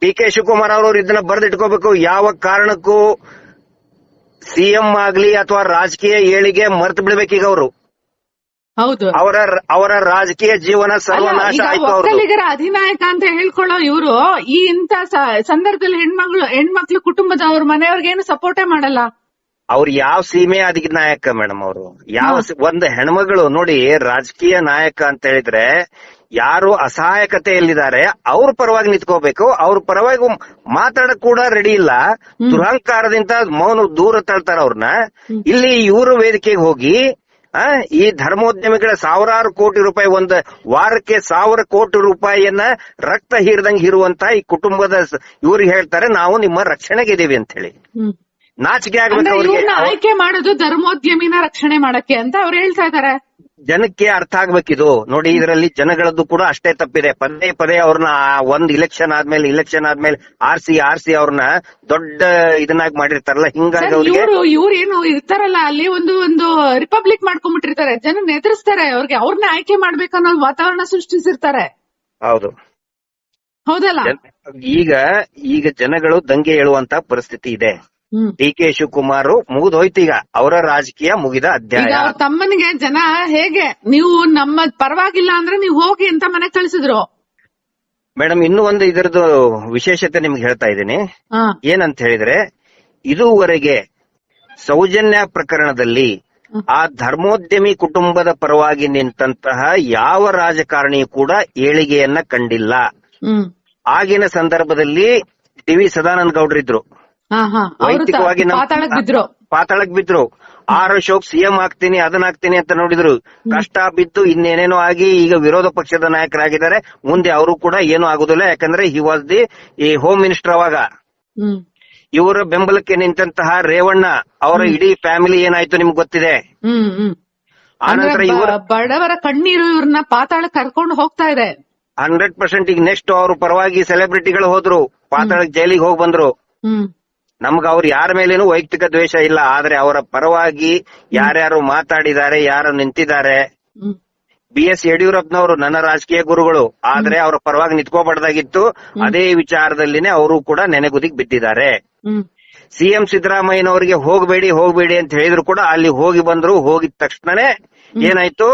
Speaker 3: ಡಿ ಕೆ ಶಿವಕುಮಾರ್ ಅವರು ಇದನ್ನ ಬರೆದಿಟ್ಕೋಬೇಕು. ಯಾವ ಕಾರಣಕ್ಕೂ ಸಿಎಂ ಆಗ್ಲಿ ಅಥವಾ ರಾಜಕೀಯ ಏಳಿಗೆ ಮರ್ತು ಬಿಡ್ಬೇಕೀಗ ಅವರು.
Speaker 2: ಹೌದು.
Speaker 3: ಅವರ ಅವರ ರಾಜಕೀಯ ಜೀವನ ಸರ್ವನಾಶ ಆಯ್ತು
Speaker 2: ಒಕ್ಕಲಿಗರ ಅಧಿನಾಯಕ ಅಂತ ಹೇಳ್ಕೊಳ್ಳೋ ಇವರು ಈ ಇಂತ ಸಂದರ್ಭದಲ್ಲಿ ಹೆಣ್ಮಕ್ಳು ಹೆಣ್ಮಕ್ಳು ಕುಟುಂಬದವ್ರ ಮನೆಯವ್ರಿಗೇನು ಸಪೋರ್ಟೇ ಮಾಡಲ್ಲ.
Speaker 3: ಅವ್ರು ಯಾವ ಸೀಮೆ ಅಧಿನಾಯಕ ಮೇಡಮ್ ಅವರು? ಯಾವ ಒಂದು ಹೆಣ್ಮಗಳು ನೋಡಿ ರಾಜಕೀಯ ನಾಯಕ ಅಂತ ಹೇಳಿದ್ರೆ ಯಾರು ಅಸಹಾಯಕತೆಯಲ್ಲಿದ್ದಾರೆ ಅವ್ರ ಪರವಾಗಿ ನಿಂತ್ಕೋಬೇಕು ಅವ್ರ ಪರವಾಗಿ ಮಾತಾಡಕ್ ಕೂಡ ರೆಡಿ ಇಲ್ಲ. ದುರಹಂಕಾರದಿಂದ ಮೌನ ದೂರ ತಳ್ತಾರ ಅವ್ರನ್ನ ಇಲ್ಲಿ ಇವರು ವೇದಿಕೆಗೆ ಹೋಗಿ ಆ, ಈ ಧರ್ಮೋದ್ಯಮಿಗಳ ಸಾವಿರಾರು ಕೋಟಿ ರೂಪಾಯಿ ಒಂದು ವಾರಕ್ಕೆ ಸಾವಿರ ಕೋಟಿ ರೂಪಾಯಿಯನ್ನ ರಕ್ತ ಹೀರ್ದಂಗ್ ಇರುವಂತ ಈ ಕುಟುಂಬದ ಇವ್ರಿಗೆ ಹೇಳ್ತಾರೆ ನಾವು ನಿಮ್ಮ ರಕ್ಷಣೆಗೆ ಇದೀವಿ ಅಂತ ಹೇಳಿ. ನಾಚಿಕೆ ಆಗ್ಬೇಕು ಅವ್ರಿಗೆ.
Speaker 2: ಇವ್ರನ್ನ ಆಯ್ಕೆ ಮಾಡೋದು ಧರ್ಮೋದ್ಯಮಿನ ರಕ್ಷಣೆ ಮಾಡಕ್ಕೆ ಅಂತ ಅವ್ರು ಹೇಳ್ತಾ ಇದಾರೆ.
Speaker 3: ಜನಕ್ಕೆ ಅರ್ಥ ಆಗ್ಬೇಕಿದು. ನೋಡಿ ಇದರಲ್ಲಿ ಜನಗಳದ್ದು ಕೂಡ ಅಷ್ಟೇ ತಪ್ಪಿದೆ. ಪದೇ ಪದೇ ಅವ್ರನ್ನ ಒಂದ್ ಇಲೆಕ್ಷನ್ ಆದ್ಮೇಲೆ ಇಲೆಕ್ಷನ್ ಆದ್ಮೇಲೆ ಆರ್ಸಿ ಆರ್ಸಿ ಅವ್ರನ್ನ ದೊಡ್ಡ ಇದನ್ನಾಗಿ ಮಾಡಿರ್ತಾರಲ್ಲ ಹಿಂಗಾಗಿ ಅವ್ರಿಗೆ
Speaker 2: ಇವರು ಇವ್ರು ಏನು ಇರ್ತಾರಲ್ಲ ಅಲ್ಲಿ ಒಂದು ಒಂದು ರಿಪಬ್ಲಿಕ್ ಮಾಡ್ಕೊಂಡ್ಬಿಟ್ಟಿರ್ತಾರೆ. ಜನ ಎದುರಿಸ್ತಾರೆ ಅವ್ರಿಗೆ ಅವ್ರನ್ನ ಆಯ್ಕೆ ಮಾಡ್ಬೇಕು ಅನ್ನೋ ವಾತಾವರಣ ಸೃಷ್ಟಿಸಿರ್ತಾರೆ.
Speaker 3: ಹೌದು.
Speaker 2: ಹೌದಲ್ಲ?
Speaker 3: ಈಗ ಈಗ ಜನಗಳು ದಂಗೆ ಹೇಳುವಂತ ಪರಿಸ್ಥಿತಿ ಇದೆ. ಡಿ ಕೆ ಶಿವಕುಮಾರ್ ಮುಗಿದೋಯ್ತು ಈಗ. ಅವರ ರಾಜಕೀಯ ಮುಗಿದ ಅಧ್ಯಾಯ.
Speaker 2: ಅವ್ರ ತಮ್ಮನಿಗೆ ಜನ ಹೇಗೆ? ನೀವು ನಮ್ಮ ಪರವಾಗಿಲ್ಲ ಅಂದ್ರೆ ನೀವು ಹೋಗಿ ಅಂತ ಮನೆ ಕಳಿಸಿದ್ರು.
Speaker 3: ಮೇಡಮ್ ಇನ್ನೂ ಒಂದು ಇದರದ್ದು ವಿಶೇಷತೆ ನಿಮ್ಗೆ ಹೇಳ್ತಾ ಇದ್ದೀನಿ. ಏನಂತ ಹೇಳಿದ್ರೆ ಇದುವರೆಗೆ ಸೌಜನ್ಯ ಪ್ರಕರಣದಲ್ಲಿ ಆ ಧರ್ಮೋದ್ಯಮಿ ಕುಟುಂಬದ ಪರವಾಗಿ ನಿಂತಹ ಯಾವ ರಾಜಕಾರಣಿ ಕೂಡ ಏಳಿಗೆಯನ್ನ ಕಂಡಿಲ್ಲ. ಆಗಿನ ಸಂದರ್ಭದಲ್ಲಿ ಟಿ ವಿ ಸದಾನಂದ ಗೌಡ್ರಿದ್ರು. ವೈಯಕ್ತಿಕವಾಗಿ
Speaker 2: ಪಾತಾಳಕ್ ಬಿದ್ರು.
Speaker 3: ಪಾತಾಳಕ್ ಬಿದ್ರು. ಆರ್ ಅಶೋಕ್ ಸಿಎಂ ಆಗ್ತೀನಿ ಅದನ್ನ ಹಾಕ್ತೀನಿ ಅಂತ ನೋಡಿದ್ರು. ಕಷ್ಟ ಬಿದ್ದು ಇನ್ನೇನೇನೋ ಆಗಿ ಈಗ ವಿರೋಧ ಪಕ್ಷದ ನಾಯಕರಾಗಿದ್ದಾರೆ. ಮುಂದೆ ಅವರು ಕೂಡ ಏನು ಆಗುದಿಲ್ಲ. ಯಾಕಂದ್ರೆ ಹಿ ವಾಸ್ ದಿ ಈ ಹೋಮ್ ಮಿನಿಸ್ಟರ್ ಅವಾಗ. ಇವರ ಬೆಂಬಲಕ್ಕೆ ನಿಂತಹ ರೇವಣ್ಣ ಅವರ ಇಡೀ ಫ್ಯಾಮಿಲಿ ಏನಾಯ್ತು ನಿಮ್ಗೆ ಗೊತ್ತಿದೆ? ಆನಂತರ ಇವರ
Speaker 2: ಬಡವರ ಕಣ್ಣೀರು ಇವ್ರನ್ನ ಪಾತಾಳ ಕರ್ಕೊಂಡು ಹೋಗ್ತಾ ಇದೆ.
Speaker 3: ಹಂಡ್ರೆಡ್ ಪರ್ಸೆಂಟ್ ಈಗ ನೆಕ್ಸ್ಟ್ ಅವ್ರ ಪರವಾಗಿ ಸೆಲೆಬ್ರಿಟಿಗಳು ಹೋದ್ರು. ಪಾತಾಳ ಜೈಲಿಗೆ ಹೋಗಿ ಬಂದ್ರು. ನಮ್ಗೆ ಅವ್ರ ಯಾರ ಮೇಲೇನು ವೈಯಕ್ತಿಕ ದ್ವೇಷ ಇಲ್ಲ ಆದ್ರೆ ಅವರ ಪರವಾಗಿ ಯಾರ್ಯಾರು ಮಾತಾಡಿದ್ದಾರೆ ಯಾರು ನಿಂತಿದ್ದಾರೆ. ಬಿ ಎಸ್ ಯಡಿಯೂರಪ್ಪನವರು ನನ್ನ ರಾಜಕೀಯ ಗುರುಗಳು ಆದ್ರೆ ಅವರ ಪರವಾಗಿ ನಿಂತ್ಕೋಬಾರ್ದಾಗಿತ್ತು ಅದೇ ವಿಚಾರದಲ್ಲಿನೇ ಅವರು ಕೂಡ ನೆನೆಗುದಿಗೆ ಬಿದ್ದಿದ್ದಾರೆ. ಸಿಎಂ ಸಿದ್ದರಾಮಯ್ಯನವರಿಗೆ ಹೋಗಬೇಡಿ ಹೋಗಬೇಡಿ ಅಂತ ಹೇಳಿದ್ರು ಕೂಡ ಅಲ್ಲಿ ಹೋಗಿ ಬಂದ್ರು ಹೋಗಿದ ತಕ್ಷಣನೇ ಏನಾಯ್ತು?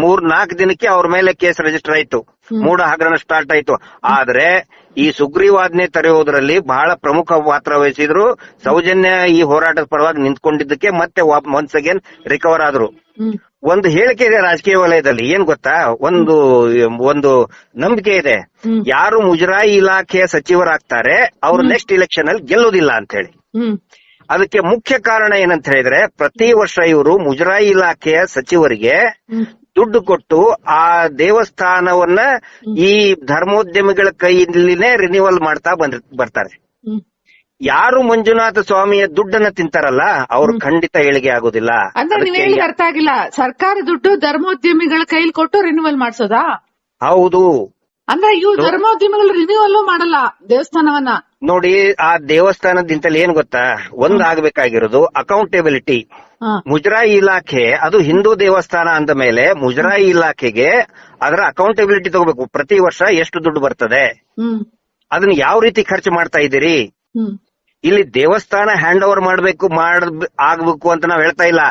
Speaker 3: ಮೂರ್ ನಾಲ್ಕು ದಿನಕ್ಕೆ ಅವ್ರ ಮೇಲೆ ಕೇಸ್ ರಿಜಿಸ್ಟರ್ ಆಯ್ತು. ಮೂಡ ಹಗರಣ ಸ್ಟಾರ್ಟ್ ಆಯ್ತು. ಆದ್ರೆ ಈ ಸುಗ್ರೀವಾಜ್ಞೆ ತರೆಯುವುದರಲ್ಲಿ ಬಹಳ ಪ್ರಮುಖ ಪಾತ್ರ ವಹಿಸಿದ್ರು. ಸೌಜನ್ಯ ಈ ಹೋರಾಟದ ಪರವಾಗಿ ನಿಂತ್ಕೊಂಡಿದ್ದಕ್ಕೆ ಮತ್ತೆ ಒನ್ಸ್ ಅಗೇನ್ ರಿಕವರ್ ಆದ್ರು. ಒಂದು ಹೇಳಿಕೆ ಇದೆ ರಾಜಕೀಯ ವಲಯದಲ್ಲಿ. ಏನ್ ಗೊತ್ತಾ? ಒಂದು ಒಂದು ನಂಬಿಕೆ ಇದೆ. ಯಾರು ಮುಜರಾಯಿ ಇಲಾಖೆಯ ಸಚಿವರಾಗ್ತಾರೆ ಅವರು ನೆಕ್ಸ್ಟ್ ಇಲೆಕ್ಷನ್ ಅಲ್ಲಿ ಗೆಲ್ಲೋದಿಲ್ಲ ಅಂತ ಹೇಳಿ ಅದಕ್ಕೆ ಮುಖ್ಯ ಕಾರಣ ಏನಂತ ಹೇಳಿದ್ರೆ ಪ್ರತಿ ವರ್ಷ ಇವರು ಮುಜರಾಯಿ ಇಲಾಖೆಯ ಸಚಿವರಿಗೆ ದುಡ್ಡು ಕೊಟ್ಟು ಆ ದೇವಸ್ಥಾನವನ್ನ ಈ ಧರ್ಮೋದ್ಯಮಿಗಳ ಕೈಯಲ್ಲಿನೇ ರಿನಿವಲ್ ಮಾಡ್ತಾ ಬಂದ್ ಬರ್ತಾರೆ. ಯಾರು ಮಂಜುನಾಥ ಸ್ವಾಮಿಯ ದುಡ್ಡನ್ನ ತಿಂತಾರಲ್ಲ ಅವ್ರು ಖಂಡಿತ ಏಳಿಗೆ ಆಗೋದಿಲ್ಲ.
Speaker 2: ಅಂದ್ರೆ ನೀವ್ ಅರ್ಥ ಆಗಿಲ್ಲ ಸರ್ಕಾರ ದುಡ್ಡು ಧರ್ಮೋದ್ಯಮಿಗಳ ಕೈಲಿ ಕೊಟ್ಟು ರಿನಿವಲ್ ಮಾಡ್ಸೋದಾ?
Speaker 3: ಹೌದು.
Speaker 2: ಅಂದ್ರೆ ಇವು ಧರ್ಮೋದ್ಯಮಿಗಳು ರಿನಿವಲ್ ಮಾಡಲ್ಲ ದೇವಸ್ಥಾನವನ್ನ.
Speaker 3: ನೋಡಿ ಆ ದೇವಸ್ಥಾನದಿಂತಲೇ ಏನ್ ಗೊತ್ತಾ? ಒಂದ್ ಆಗ್ಬೇಕಾಗಿರೋದು ಅಕೌಂಟೆಬಿಲಿಟಿ ಮುಜರಾಯಿ ಇಲಾಖೆ ಅದು ಹಿಂದೂ ದೇವಸ್ಥಾನ ಅಂದ ಮೇಲೆ ಮುಜರಾಯಿ ಇಲಾಖೆಗೆ ಅದರ ಅಕೌಂಟೆಬಿಲಿಟಿ ತಗೋಬೇಕು. ಪ್ರತಿ ವರ್ಷ ಎಷ್ಟು ದುಡ್ಡು ಬರ್ತದೆ? ಅದನ್ನ ಯಾವ ರೀತಿ ಖರ್ಚು ಮಾಡ್ತಾ ಇದ್ದೀರಿ? ಇಲ್ಲಿ ದೇವಸ್ಥಾನ ಹ್ಯಾಂಡ್ ಓವರ್ ಮಾಡಬೇಕು ಮಾಡ್ ಆಗ್ಬೇಕು ಅಂತ ನಾವ್ ಹೇಳ್ತಾ ಇಲ್ಲ.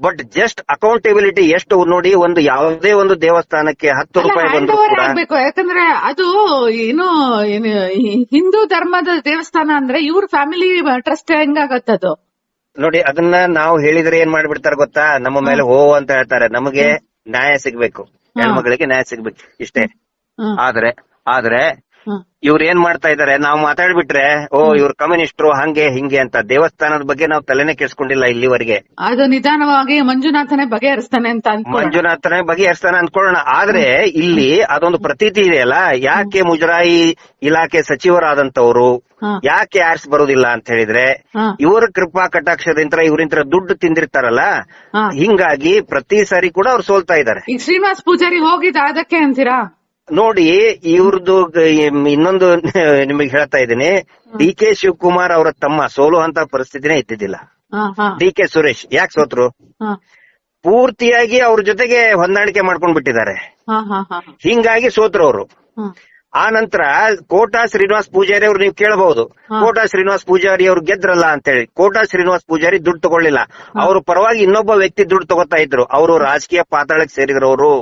Speaker 3: ಬಟ್ ಜಸ್ಟ್ ಅಕೌಂಟೆಬಿಲಿಟಿ ಎಷ್ಟು ನೋಡಿ ಒಂದು ಯಾವುದೇ ಒಂದು ದೇವಸ್ಥಾನಕ್ಕೆ ಹತ್ತು ರೂಪಾಯಿ ಬಂದ್ರು
Speaker 2: ಆಗ್ಬೇಕು. ಯಾಕಂದ್ರೆ ಅದು ಏನು ಏನು ಹಿಂದೂ ಧರ್ಮದ ದೇವಸ್ಥಾನ ಅಂದ್ರೆ ಇವ್ರ ಫ್ಯಾಮಿಲಿ ಟ್ರಸ್ಟ್ ಹೆಂಗಾಗತ್ತದು?
Speaker 3: ನೋಡಿ ಅದನ್ನ ನಾವು ಹೇಳಿದ್ರೆ ಏನ್ ಮಾಡ್ಬಿಡ್ತಾರೆ ಗೊತ್ತಾ? ನಮ್ಮ ಮೇಲೆ ಹೋ ಅಂತ ಹೇಳ್ತಾರೆ. ನಮಗೆ ನ್ಯಾಯ ಸಿಗ್ಬೇಕು. ಹೆಣ್ಮಗಳಿಗೆ ನ್ಯಾಯ ಸಿಗ್ಬೇಕು. ಇಷ್ಟೇ. ಆದ್ರೆ ಆದ್ರೆ ಇವ್ರು ಏನ್ ಮಾಡ್ತಾ ಇದಾರೆ? ನಾವು ಮಾತಾಡ್ಬಿಟ್ರೆ ಓ ಇವ್ರ ಕಮ್ಯುನಿಸ್ಟ್ರು ಹಂಗೆ ಹಿಂಗೆ ಅಂತ ದೇವಸ್ಥಾನದ ಬಗ್ಗೆ ನಾವು ತಲೆನೇ ಕೆಡ್ಸ್ಕೊಂಡಿಲ್ಲ ಇಲ್ಲಿವರೆಗೆ.
Speaker 2: ಅದು ನಿಧಾನವಾಗಿ ಮಂಜುನಾಥನೇ ಬಗೆಹರಿಸ್ತಾನೆ ಅಂತ
Speaker 3: ಮಂಜುನಾಥನೇ ಬಗೆಹರಿಸ್ತಾನೆ ಅನ್ಕೊಳ್ಳೋಣ. ಆದ್ರೆ ಇಲ್ಲಿ ಅದೊಂದು ಪ್ರತೀತಿ ಇದೆಯಲ್ಲ ಯಾಕೆ ಮುಜರಾಯಿ ಇಲಾಖೆ ಸಚಿವರಾದಂತವ್ರು. ಯಾಕೆ ಆರ್ಸ್ ಬರೋದಿಲ್ಲ ಅಂತ ಹೇಳಿದ್ರೆ. ಇವರ ಕೃಪಾ ಕಟಾಕ್ಷದಿಂದ ಇವರಿಂತ ದುಡ್ಡು ತಿಂದಿರ್ತಾರಲ್ಲ? ಹಿಂಗಾಗಿ ಪ್ರತಿ ಸಾರಿ ಕೂಡ ಅವ್ರು ಸೋಲ್ತಾ ಇದ್ದಾರೆ.
Speaker 2: ಈಗ ಶ್ರೀನಿವಾಸ್ ಪೂಜಾರಿ ಹೋಗಿದ್ದ ಅದಕ್ಕೆ ಅಂತೀರಾ?
Speaker 3: ನೋಡಿ ಇವ್ರದ್ದು ಇನ್ನೊಂದು [LAUGHS] ನಿಮಗೆ ಹೇಳ್ತಾ ಇದ್ದೀನಿ. ಡಿ ಕೆ ಶಿವಕುಮಾರ್ ಅವರ ತಮ್ಮ ಸೋಲುವಂತ ಪರಿಸ್ಥಿತಿನೇ ಇದ್ದಿದ್ದಿಲ್ಲ. ಡಿ ಕೆ ಸುರೇಶ್ ಯಾಕೆ ಸೋತ್ರು? ಪೂರ್ತಿಯಾಗಿ ಅವ್ರ ಜೊತೆಗೆ ಹೊಂದಾಣಿಕೆ ಮಾಡ್ಕೊಂಡ್ ಬಿಟ್ಟಿದ್ದಾರೆ ಹಿಂಗಾಗಿ ಸೋತ್ರು ಅವರು. ಆ ನಂತರ ಕೋಟಾ ಶ್ರೀನಿವಾಸ್ ಪೂಜಾರಿ ಅವ್ರು ನೀವು ಕೇಳಬಹುದು. ಕೋಟಾ ಶ್ರೀನಿವಾಸ್ ಪೂಜಾರಿ ಅವ್ರು ಗೆದ್ರಲ್ಲ ಅಂತ ಹೇಳಿ ಕೋಟಾ ಶ್ರೀನಿವಾಸ್ ಪೂಜಾರಿ ದುಡ್ಡು ತಗೊಳ್ಳಿಲ್ಲ. ಅವ್ರ ಪರವಾಗಿ ಇನ್ನೊಬ್ಬ ವ್ಯಕ್ತಿ ದುಡ್ಡು ತಗೋತಾ ಇದ್ರು. ಅವರು ರಾಜಕೀಯ ಪಾತಾಳಕ್ಕೆ ಸೇರಿದ್ರವರು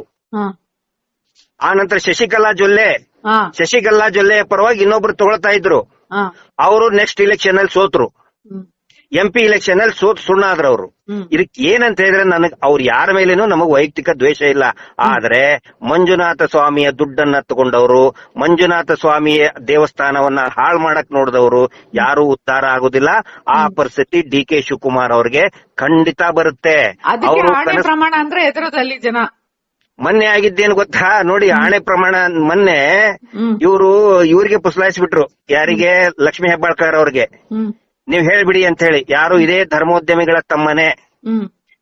Speaker 3: ಆ ನಂತರ ಶಶಿಕಲಾ ಜೊಲ್ಲೆ.
Speaker 2: ಹಾ
Speaker 3: ಶಶಿಕಲಾ ಜೊಲ್ಲೆ ಪರವಾಗಿ ಇನ್ನೊಬ್ರು ತಗೊಳ್ತಾ ಇದ್ರು.
Speaker 2: ಹಾ
Speaker 3: ಅವರು ನೆಕ್ಸ್ಟ್ ಇಲೆಕ್ಷನ್ ಅಲ್ಲಿ ಸೋತ್ರು.
Speaker 2: ಹ್ಮ್.
Speaker 3: ಎಂ ಪಿ ಇಲೆಕ್ಷನ್ ಅಲ್ಲಿ ಸೋತ್ ಸುಣ್ಣಾದ್ರ ಅವರು.
Speaker 2: ಹ್ಮ್.
Speaker 3: ಇದಕ್ಕೆ ಏನಂತ ಹೇಳಿದ್ರೆ ನನಗೆ ಅವ್ರ ಯಾರ ಮೇಲೇನು ನಮಗ್ ವೈಯಕ್ತಿಕ ದ್ವೇಷ ಇಲ್ಲ. ಆದ್ರೆ ಮಂಜುನಾಥ ಸ್ವಾಮಿಯ ದುಡ್ಡನ್ನ ತಗೊಂಡವರು ಮಂಜುನಾಥ ಸ್ವಾಮಿಯ ದೇವಸ್ಥಾನವನ್ನ ಹಾಳು ಮಾಡಕ್ ನೋಡಿದವರು ಯಾರು ಉದ್ಧಾರ ಆಗುದಿಲ್ಲ. ಆ ಪರಿಸ್ಥಿತಿ ಡಿ ಕೆ ಶಿವಕುಮಾರ್ ಅವ್ರಿಗೆ ಖಂಡಿತ ಬರುತ್ತೆ.
Speaker 2: ಅದಕ್ಕೆ
Speaker 3: ಅವರು
Speaker 2: ಆಣೆ ಪ್ರಮಾಣ ಅಂದ್ರೆ ಎದುರದಲ್ಲಿ ಜನ.
Speaker 3: ಮೊನ್ನೆ ಆಗಿದ್ದೇನು ಗೊತ್ತಾ? ನೋಡಿ ಆಣೆ ಪ್ರಮಾಣ ಮೊನ್ನೆ
Speaker 2: ಇವರು
Speaker 3: ಇವರು ಇವ್ರಿಗೆ ಪುಸ್ಲಾಯಿಸ್ಬಿಟ್ರು. ಯಾರಿಗೆ? ಲಕ್ಷ್ಮೀ ಹೆಬ್ಬಾಳ್ಕರ್ ಅವ್ರಿಗೆ. ನೀವ್ ಹೇಳ್ಬಿಡಿ ಅಂತ ಹೇಳಿ. ಯಾರು ಇದೇ ಧರ್ಮೋದ್ಯಮಿಗಳ ತಮ್ಮನೆ.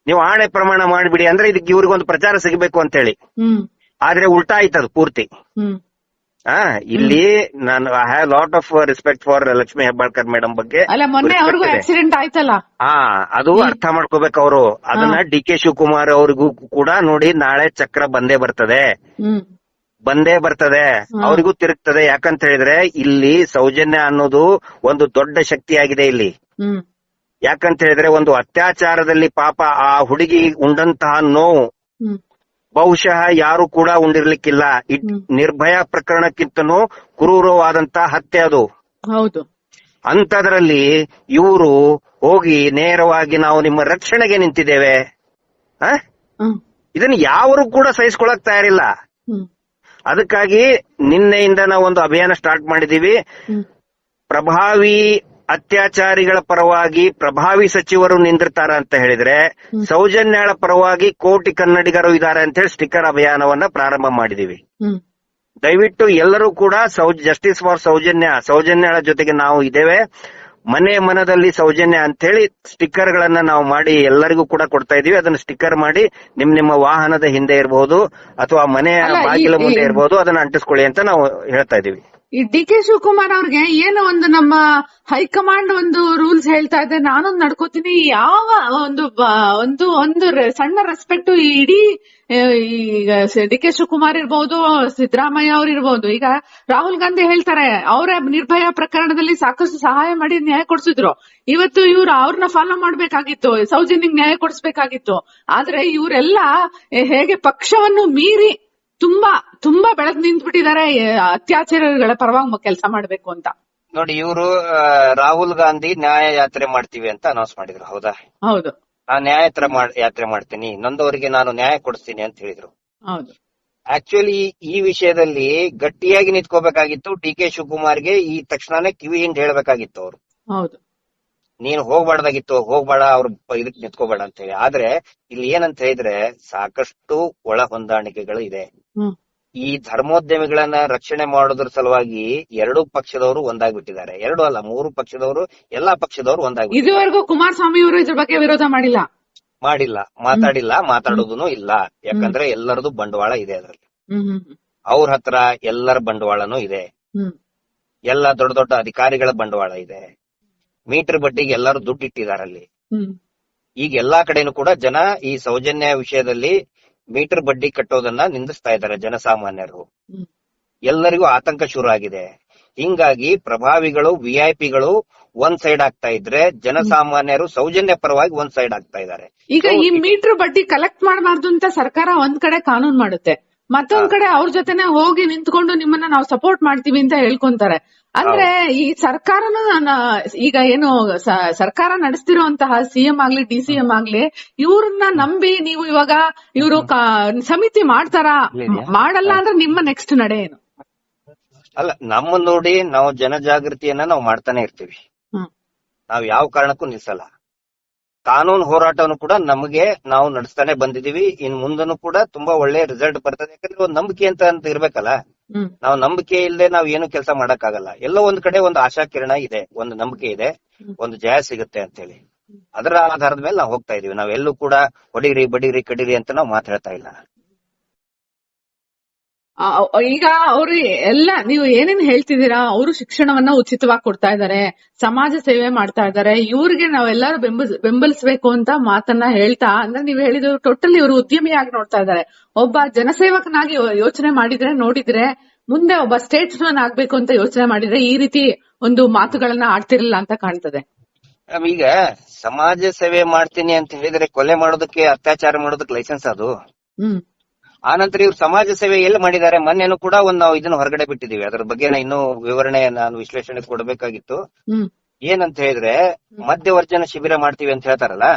Speaker 3: ನೀವು ಆಣೆ ಪ್ರಮಾಣ ಮಾಡ್ಬಿಡಿ. ಅಂದ್ರೆ ಇದಕ್ಕೆ ಇವ್ರಿಗೊಂದು ಪ್ರಚಾರ ಸಿಗಬೇಕು ಅಂತ ಹೇಳಿ. ಆದ್ರೆ ಉಲ್ಟಾ ಆಯ್ತದ ಪೂರ್ತಿ. ಆ ಇಲ್ಲಿ ನಾನು I have lot of respect for Lakshmi Hebbalkar madam ಬಗ್ಗೆ
Speaker 2: ಅಲ್ಲ ಮೊನ್ನೆ ಅವ್ರಿಗೂ ಆಕ್ಸಿಡೆಂಟ್ ಆಯ್ತಲ್ಲ.
Speaker 3: ಹಾ ಅದು ಅರ್ಥ ಮಾಡ್ಕೋಬೇಕು ಅವರು. ಅದನ್ನ ಡಿ ಕೆ ಶಿವಕುಮಾರ್ ಅವ್ರಿಗೂ ಕೂಡ ನೋಡಿ ನಾಳೆ ಚಕ್ರ ಬಂದೇ ಬರ್ತದೆ. ಬಂದೇ ಬರ್ತದೆ. ಅವರಿಗೂ ತಿರುಗ್ತದೆ. ಯಾಕಂತ ಹೇಳಿದ್ರೆ ಇಲ್ಲಿ ಸೌಜನ್ಯ ಅನ್ನೋದು ಒಂದು ದೊಡ್ಡ ಶಕ್ತಿಯಾಗಿದೆ ಇಲ್ಲಿ. ಯಾಕಂತ ಹೇಳಿದ್ರೆ ಒಂದು ಅತ್ಯಾಚಾರದಲ್ಲಿ ಪಾಪ ಆ ಹುಡುಗಿ ಉಂಡಂತಹ ನೋವು. ಬಹುಶಃ ಯಾರು ಕೂಡ ಉಂಡಿರ್ಲಿಕ್ಕಿಲ್ಲ ನಿರ್ಭಯ ಪ್ರಕರಣಕ್ಕಿಂತನೂ ಕ್ರೂರವಾದಂತಹ ಹತ್ಯೆ ಅದು.
Speaker 2: ಹೌದು.
Speaker 3: ಅಂತದ್ರಲ್ಲಿ ಇವರು ಹೋಗಿ ನೇರವಾಗಿ ನಾವು ನಿಮ್ಮ ರಕ್ಷಣೆಗೆ ನಿಂತಿದ್ದೇವೆ. ಇದನ್ನ ಯಾವರು ಕೂಡ ಸಹಿಸಿಕೊಳ್ಳಕ್ ತಯಾರಿಲ್ಲ. ಅದಕ್ಕಾಗಿ ನಿನ್ನೆಯಿಂದ ನಾವು ಒಂದು ಅಭಿಯಾನ ಸ್ಟಾರ್ಟ್ ಮಾಡಿದೀವಿ ಪ್ರಭಾವಿ ಅತ್ಯಾಚಾರಿಗಳ ಪರವಾಗಿ ಪ್ರಭಾವಿ ಸಚಿವರು ನಿಂದಿರ್ತಾರ ಅಂತ ಹೇಳಿದ್ರೆ ಸೌಜನ್ಯಗಳ ಪರವಾಗಿ ಕೋಟಿ ಕನ್ನಡಿಗರು ಇದ್ದಾರೆ ಅಂತ ಹೇಳಿ ಸ್ಟಿಕ್ಕರ್ ಅಭಿಯಾನವನ್ನ ಪ್ರಾರಂಭ ಮಾಡಿದೀವಿ. ದಯವಿಟ್ಟು ಎಲ್ಲರೂ ಕೂಡ ಜಸ್ಟಿಸ್ ಫಾರ್ ಸೌಜನ್ಯ ಸೌಜನ್ಯಗಳ ಜೊತೆಗೆ ನಾವು ಇದ್ದೇವೆ. ಮನೆ ಮನದಲ್ಲಿ ಸೌಜನ್ಯ ಅಂತ ಹೇಳಿ ಸ್ಟಿಕ್ಕರ್ ಗಳನ್ನ ನಾವು ಮಾಡಿ ಎಲ್ಲರಿಗೂ ಕೂಡ ಕೊಡ್ತಾ ಇದೀವಿ ಅದನ್ನ ಸ್ಟಿಕ್ಕರ್ ಮಾಡಿ ನಿಮ್ ನಿಮ್ಮ ವಾಹನದ ಹಿಂದೆ ಇರಬಹುದು ಅಥವಾ ಮನೆಯ ಬಾಗಿಲ ಮುಂದೆ ಇರಬಹುದು ಅದನ್ನ ಅಂಟಿಸ್ಕೊಳ್ಳಿ ಅಂತ ನಾವು ಹೇಳ್ತಾ ಇದೀವಿ
Speaker 2: ಈ ಡಿ ಕೆ ಶಿವಕುಮಾರ್ ಅವ್ರಿಗೆ ಏನು ಒಂದು ನಮ್ಮ ಹೈಕಮಾಂಡ್ ಒಂದು ರೂಲ್ಸ್ ಹೇಳ್ತಾ ಇದೆ ನಾನು ನಡ್ಕೋತೀನಿ. ಯಾವ ಒಂದು ಒಂದು ಒಂದು ಸಣ್ಣ ರೆಸ್ಪೆಕ್ಟ್ ಇಡೀ ಡಿ ಕೆ ಶಿವಕುಮಾರ್ ಇರ್ಬಹುದು ಸಿದ್ದರಾಮಯ್ಯ ಅವ್ರು ಇರ್ಬಹುದು ಈಗ ರಾಹುಲ್ ಗಾಂಧಿ ಹೇಳ್ತಾರೆ, ಅವರ ನಿರ್ಭಯ ಪ್ರಕರಣದಲ್ಲಿ ಸಾಕಷ್ಟು ಸಹಾಯ ಮಾಡಿ ನ್ಯಾಯ ಕೊಡಿಸಿದ್ರು. ಇವತ್ತು ಇವ್ರು ಅವ್ರನ್ನ ಫಾಲೋ ಮಾಡ್ಬೇಕಾಗಿತ್ತು ಸೌಜನ್ಯ ನ್ಯಾಯ ಕೊಡಿಸ್ಬೇಕಾಗಿತ್ತು. ಆದ್ರೆ ಇವರೆಲ್ಲ ಹೇಗೆ ಪಕ್ಷವನ್ನು ಮೀರಿ ತುಂಬಾ ತುಂಬಾ ಬೆಳಗ್ ನಿಂತ್ಬಿಟ್ಟಿದ್ದಾರೆ ಅತ್ಯಾಚಾರಗಳ ಪರವಾಗಿ ಕೆಲಸ ಮಾಡಬೇಕು ಅಂತ.
Speaker 3: ನೋಡಿ ಇವರು ರಾಹುಲ್ ಗಾಂಧಿ ನ್ಯಾಯ ಯಾತ್ರೆ ಮಾಡ್ತೀವಿ ಅಂತ ಅನೌನ್ಸ್ ಮಾಡಿದ್ರು ಹೌದಾ?
Speaker 2: ಹೌದು.
Speaker 3: ಆ ನ್ಯಾಯ ಯಾತ್ರೆ ಯಾತ್ರೆ ಮಾಡ್ತೀನಿ ನೊಂದವರಿಗೆ ನಾನು ನ್ಯಾಯ ಕೊಡಿಸ್ತೀನಿ ಅಂತ ಹೇಳಿದ್ರು.
Speaker 2: ಹೌದು.
Speaker 3: ಆಕ್ಚುಲಿ ಈ ವಿಷಯದಲ್ಲಿ ಗಟ್ಟಿಯಾಗಿ ನಿಂತ್ಕೋಬೇಕಾಗಿತ್ತು ಡಿ ಕೆ ಶಿವಕುಮಾರ್ಗೆ ಈ ತಕ್ಷಣನೇ ಕಿವಿ ಹಿಂಡ್ ಹೇಳ್ಬೇಕಾಗಿತ್ತು ಅವರು.
Speaker 2: ಹೌದು.
Speaker 3: ನೀನು ಹೋಗ್ಬಾರ್ದಾಗಿತ್ತು ಹೋಗ್ಬೇಡ ಅವ್ರ ಇದಕ್ ನಿಂತ್ಕೋಬೇಡ ಅಂತ ಹೇಳಿ ಆದ್ರೆ ಇಲ್ಲಿ ಏನಂತ ಹೇಳಿದ್ರೆ ಸಾಕಷ್ಟು ಒಳ ಹೊಂದಾಣಿಕೆಗಳು ಇದೆ. ಈ ಧರ್ಮೋದ್ಯಮಿಗಳನ್ನ ರಕ್ಷಣೆ ಮಾಡೋದ್ರ ಸಲುವಾಗಿ ಎರಡು ಪಕ್ಷದವರು ಒಂದಾಗ್ಬಿಟ್ಟಿದ್ದಾರೆ. ಎರಡು ಅಲ್ಲ ಮೂರು ಪಕ್ಷದವರು ಎಲ್ಲಾ ಪಕ್ಷದವರು ಒಂದಾಗಿ
Speaker 2: ಇದುವರೆಗೂ ಕುಮಾರಸ್ವಾಮಿ ಅವರು ಇದ್ರ ಬಗ್ಗೆ ವಿರೋಧ ಮಾಡಿಲ್ಲ?
Speaker 3: ಮಾಡಿಲ್ಲ. ಮಾತಾಡಿಲ್ಲ ಮಾತಾಡೋದನ್ನು ಇಲ್ಲ. ಯಾಕಂದ್ರೆ ಎಲ್ಲರದು ಬಂಡವಾಳ ಇದೆ ಅದ್ರಲ್ಲಿ. ಅವ್ರ ಹತ್ರ ಎಲ್ಲರ ಬಂಡವಾಳನೂ ಇದೆ. ಎಲ್ಲ ದೊಡ್ಡ ದೊಡ್ಡ ಅಧಿಕಾರಿಗಳ ಬಂಡವಾಳ ಇದೆ. ಮೀಟರ್ ಬಡ್ಡಿಗೆ ಎಲ್ಲರೂ ದುಡ್ಡು ಇಟ್ಟಿದಾರಲ್ಲಿ
Speaker 2: ಅಲ್ಲಿ.
Speaker 3: ಈಗ ಎಲ್ಲಾ ಕಡೆನೂ ಕೂಡ ಜನ ಈ ಸೌಜನ್ಯ ವಿಷಯದಲ್ಲಿ ಮೀಟರ್ ಬಡ್ಡಿ ಕಟ್ಟೋದನ್ನ ನಿಂದಿಸ್ತಾ ಇದ್ದಾರೆ ಜನಸಾಮಾನ್ಯರು. ಎಲ್ಲರಿಗೂ ಆತಂಕ ಶುರು ಆಗಿದೆ. ಹಿಂಗಾಗಿ ಪ್ರಭಾವಿಗಳು ವಿಐಪಿಗಳು ಒಂದ್ ಸೈಡ್ ಆಗ್ತಾ ಇದ್ರೆ ಜನಸಾಮಾನ್ಯರು ಸೌಜನ್ಯ ಪರವಾಗಿ ಒಂದ್ ಸೈಡ್ ಆಗ್ತಾ ಇದ್ದಾರೆ.
Speaker 2: ಈಗ ಈ ಮೀಟರ್ ಬಡ್ಡಿ ಕಲೆಕ್ಟ್ ಮಾಡಬಾರ್ದು ಅಂತ ಸರ್ಕಾರ ಒಂದ್ ಕಡೆ ಕಾನೂನು ಮಾಡುತ್ತೆ. ಮತ್ತೊಂದ್ ಕಡೆ ಅವ್ರ ಜೊತೆನೆ ಹೋಗಿ ನಿಂತ್ಕೊಂಡು ನಿಮ್ಮನ್ನ ನಾವು ಸಪೋರ್ಟ್ ಮಾಡ್ತೀವಿ ಅಂತ ಹೇಳ್ಕೊಂತಾರೆ. ಅಂದ್ರೆ ಈ ಸರ್ಕಾರನ ಈಗ ಏನು ಸರ್ಕಾರ ನಡೆಸ್ತಿರುವಂತಹ ಸಿಎಂ ಆಗ್ಲಿ ಡಿ ಸಿ ಎಂ ಆಗ್ಲಿ ಇವ್ರನ್ನ ನಂಬಿ ನೀವು ಇವಾಗ ಇವರು ಸಮಿತಿ ಮಾಡ್ತಾರಾ? ಮಾಡಲ್ಲ ಅಂದ್ರೆ ನಿಮ್ಮ ನೆಕ್ಸ್ಟ್ ನಡೆ ಏನು?
Speaker 3: ಅಲ್ಲ ನಮ್ಮ ನೋಡಿ ನಾವು ಜನಜಾಗೃತಿಯನ್ನ ನಾವು ಮಾಡ್ತಾನೆ ಇರ್ತೀವಿ. ನಾವ್ ಯಾವ ಕಾರಣಕ್ಕೂ ನಿಲ್ಸಲ್ಲ. ಕಾನೂನು ಹೋರಾಟವನ್ನು ಕೂಡ ನಮಗೆ ನಾವು ನಡೆಸ್ತಾನೆ ಬಂದಿದೀವಿ ಇನ್ ಮುಂದನು ಕೂಡ ತುಂಬಾ ಒಳ್ಳೆ ರಿಸಲ್ಟ್ ಬರ್ತದೆ. ಯಾಕಂದ್ರೆ ಒಂದು ನಂಬಿಕೆ ಅಂತ ಅಂತ ಇರ್ಬೇಕಲ್ಲ? ನಾವು ನಂಬಿಕೆ ಇಲ್ಲದೆ ನಾವು ಏನು ಕೆಲಸ ಮಾಡಕ್ಕಾಗಲ್ಲ. ಎಲ್ಲೋ ಒಂದ್ ಕಡೆ ಒಂದು ಆಶಾ ಕಿರಣ ಇದೆ ಒಂದು ನಂಬಿಕೆ ಇದೆ ಒಂದು ಜಯ ಸಿಗುತ್ತೆ ಅಂತ ಹೇಳಿ ಅದರ ಆಧಾರದ ಮೇಲೆ ನಾವು ಹೋಗ್ತಾ ಇದೀವಿ. ನಾವೆಲ್ಲೂ ಕೂಡ ಹೊಡಿರಿ ಬಡಿರಿ ಕಡಿರಿ ಅಂತ ನಾವು ಮಾತಾಡ್ತಾ ಇಲ್ಲ.
Speaker 2: ಈಗ ಅವರು ಎಲ್ಲ ನೀವು ಏನೇನ್ ಹೇಳ್ತಿದ್ದೀರಾ ಅವರು ಶಿಕ್ಷಣವನ್ನ ಉಚಿತವಾಗಿ ಕೊಡ್ತಾ ಇದ್ದಾರೆ ಸಮಾಜ ಸೇವೆ ಮಾಡ್ತಾ ಇದ್ದಾರೆ ಇವ್ರಿಗೆ ನಾವೆಲ್ಲರೂ ಬೆಂಬಲ ಬೆಂಬಲಿಸಬೇಕು ಅಂತ ಮಾತನ್ನ ಹೇಳ್ತಾ ಅಂದ್ರೆ ನೀವು ಹೇಳಿದ್ರು ಟೋಟಲಿ ಇವರು ಉದ್ಯಮಿಯಾಗಿ ನೋಡ್ತಾ ಇದ್ದಾರೆ. ಒಬ್ಬ ಜನಸೇವಕನಾಗಿ ಯೋಚನೆ ಮಾಡಿದ್ರೆ ನೋಡಿದ್ರೆ ಮುಂದೆ ಒಬ್ಬ ಸ್ಟೇಟ್ಸ್ ಮನ್ ಆಗ್ಬೇಕು ಅಂತ ಯೋಚನೆ ಮಾಡಿದ್ರೆ ಈ ರೀತಿ ಒಂದು ಮಾತುಗಳನ್ನ ಆಡ್ತಿರ್ಲಿಲ್ಲ ಅಂತ ಕಾಣ್ತದೆ.
Speaker 3: ಈಗ ಸಮಾಜ ಸೇವೆ ಮಾಡ್ತೀನಿ ಅಂತ ಹೇಳಿದ್ರೆ ಕೊಲೆ ಮಾಡೋದಕ್ಕೆ ಅತ್ಯಾಚಾರ ಮಾಡೋದಕ್ಕೆ ಲೈಸೆನ್ಸ್ ಅದು. ಆನಂತರ ಇವ್ರು ಸಮಾಜ ಸೇವೆ ಎಲ್ಲಿ ಮಾಡಿದ್ದಾರೆ ಮೊನ್ನೆನು ಕೂಡ ಒಂದು ನಾವು ಇದನ್ನ ಹೊರಗಡೆ ಬಿಟ್ಟಿದೀವಿ ಅದ್ರ ಬಗ್ಗೆ ಇನ್ನು ವಿವರಣೆ ನಾನು ವಿಶ್ಲೇಷಣೆ ಕೊಡಬೇಕಾಗಿತ್ತು. ಏನಂತ ಹೇಳಿದ್ರೆ ಮಧ್ಯವರ್ಜನ ಶಿಬಿರ ಮಾಡ್ತೀವಿ ಅಂತ ಹೇಳ್ತಾರಲ್ಲ?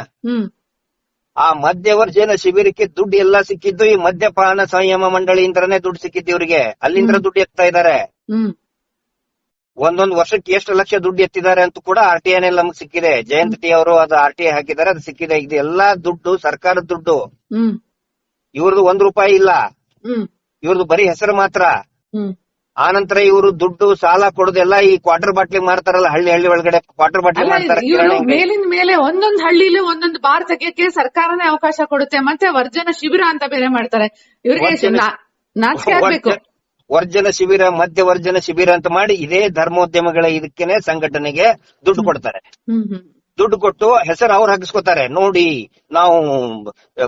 Speaker 3: ಆ ಮಧ್ಯವರ್ಜನ ಶಿಬಿರಕ್ಕೆ ದುಡ್ಡು ಎಲ್ಲಾ ಸಿಕ್ಕಿದ್ದು ಈ ಮದ್ಯಪಾನ ಸಂಯಮ ಮಂಡಳಿಯಿಂದನೇ ದುಡ್ಡು ಸಿಕ್ಕಿದ್ದು ಇವ್ರಿಗೆ. ಅಲ್ಲಿಂದ ದುಡ್ಡು ಎತ್ತಾ ಇದ್ದಾರೆ. ಒಂದೊಂದು ವರ್ಷಕ್ಕೆ ಎಷ್ಟು ಲಕ್ಷ ದುಡ್ಡು ಎತ್ತಿದ್ದಾರೆ ಅಂತ ಕೂಡ ಆರ್ ಟಿ ಐ ನಮ್ಗೆ ಸಿಕ್ಕಿದೆ. ಜಯಂತ್ ಟಿ ಅವರು ಅದು ಆರ್ ಟಿ ಐ ಹಾಕಿದ್ದಾರೆ ಅದು ಸಿಕ್ಕಿದೆ. ಇದು ಎಲ್ಲಾ ದುಡ್ಡು ಸರ್ಕಾರದ ದುಡ್ಡು. ಇವ್ರದ್ದು ಒಂದ್ ರೂಪಾಯಿ ಇಲ್ಲ. ಇವ್ರದ್ದು ಬರೀ ಹೆಸರು ಮಾತ್ರ.
Speaker 2: ಆ
Speaker 3: ಆನಂತರ ಇವರು ದುಡ್ಡು ಸಾಲ ಕೊಡೋದೆಲ್ಲ ಈ ಕ್ವಾರ್ಟರ್ ಬಾಟ್ಲಿ ಮಾರ್ತಾರಲ್ಲ ಹಳ್ಳಿ ಹಳ್ಳಿ ಒಳಗಡೆ ಕ್ವಾರ್ಟರ್ ಬಾಟ್ಲಿ ಮಾರ್ತಾರೆ.
Speaker 2: ಮೇಲಿನ ಮೇಲೆ ಒಂದೊಂದು ಹಳ್ಳಿಲಿ ಒಂದೊಂದು ಬಾರ್ ತೆಗಿಯಕ್ಕೆ ಸರ್ಕಾರನೇ ಅವಕಾಶ ಕೊಡುತ್ತೆ ಮತ್ತೆ ವರ್ಜನ ಶಿಬಿರ ಅಂತ ಬೇರೆ ಮಾಡ್ತಾರೆ. ಇವ್ರಿಗೆ
Speaker 3: ವರ್ಜನ-
Speaker 2: ನಾ- ನಾಚಿಕೆ ಆಗ್ಬೇಕು.
Speaker 3: ವರ್ಜನ ಶಿಬಿರ ಮಧ್ಯ ವರ್ಜನ ಶಿಬಿರ ಅಂತ ಮಾಡಿ ಇದೇ ಧರ್ಮೋದ್ಯಮಗಳ ಇದಕ್ಕೇನೆ ಸಂಘಟನೆಗೆ ದುಡ್ಡು ಕೊಡ್ತಾರೆ. ದುಡ್ಡು ಕೊಟ್ಟು ಹೆಸರು ಅವ್ರು ಹಾಕಿಸ್ಕೊತಾರೆ. ನೋಡಿ ನಾವು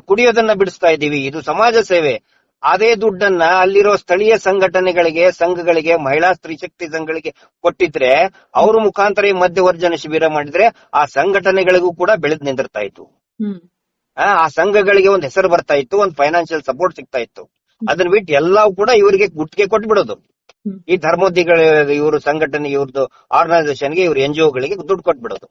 Speaker 3: ಕುಡಿಯೋದನ್ನ ಬಿಡಿಸ್ತಾ ಇದ್ದೀವಿ. ಇದು ಸಮಾಜ ಸೇವೆ. ಅದೇ ದುಡ್ಡನ್ನ ಅಲ್ಲಿರೋ ಸ್ಥಳೀಯ ಸಂಘಟನೆಗಳಿಗೆ ಸಂಘಗಳಿಗೆ ಮಹಿಳಾ ಸ್ತ್ರೀ ಶಕ್ತಿ ಸಂಘಗಳಿಗೆ ಕೊಟ್ಟಿದ್ರೆ ಅವ್ರ ಮುಖಾಂತರ ಈ ಮಧ್ಯವರ್ಜನ ಶಿಬಿರ ಮಾಡಿದ್ರೆ ಆ ಸಂಘಟನೆಗಳಿಗೂ ಕೂಡ ಬೆಳೆದ್ ನಿಂದಿರ್ತಾ ಇತ್ತು. ಆ ಆ ಸಂಘಗಳಿಗೆ ಒಂದ್ ಹೆಸರು ಬರ್ತಾ ಇತ್ತು ಒಂದ್ ಫೈನಾನ್ಷಿಯಲ್ ಸಪೋರ್ಟ್ ಸಿಗ್ತಾ ಇತ್ತು. ಅದನ್ನ ಬಿಟ್ಟು ಎಲ್ಲವೂ ಕೂಡ ಇವರಿಗೆ ಗುಟ್ಟಿಗೆ ಕೊಟ್ಬಿಡೋದು. ಈ ಧರ್ಮೋದ್ಯಗಳ ಇವರು ಸಂಘಟನೆ ಇವ್ರದ್ದು ಆರ್ಗನೈಸೇಷನ್ಗೆ ಇವ್ರ ಎನ್ ಜಿ ಒಗಳಿಗೆ ದುಡ್ಡು ಕೊಟ್ಬಿಡೋದು.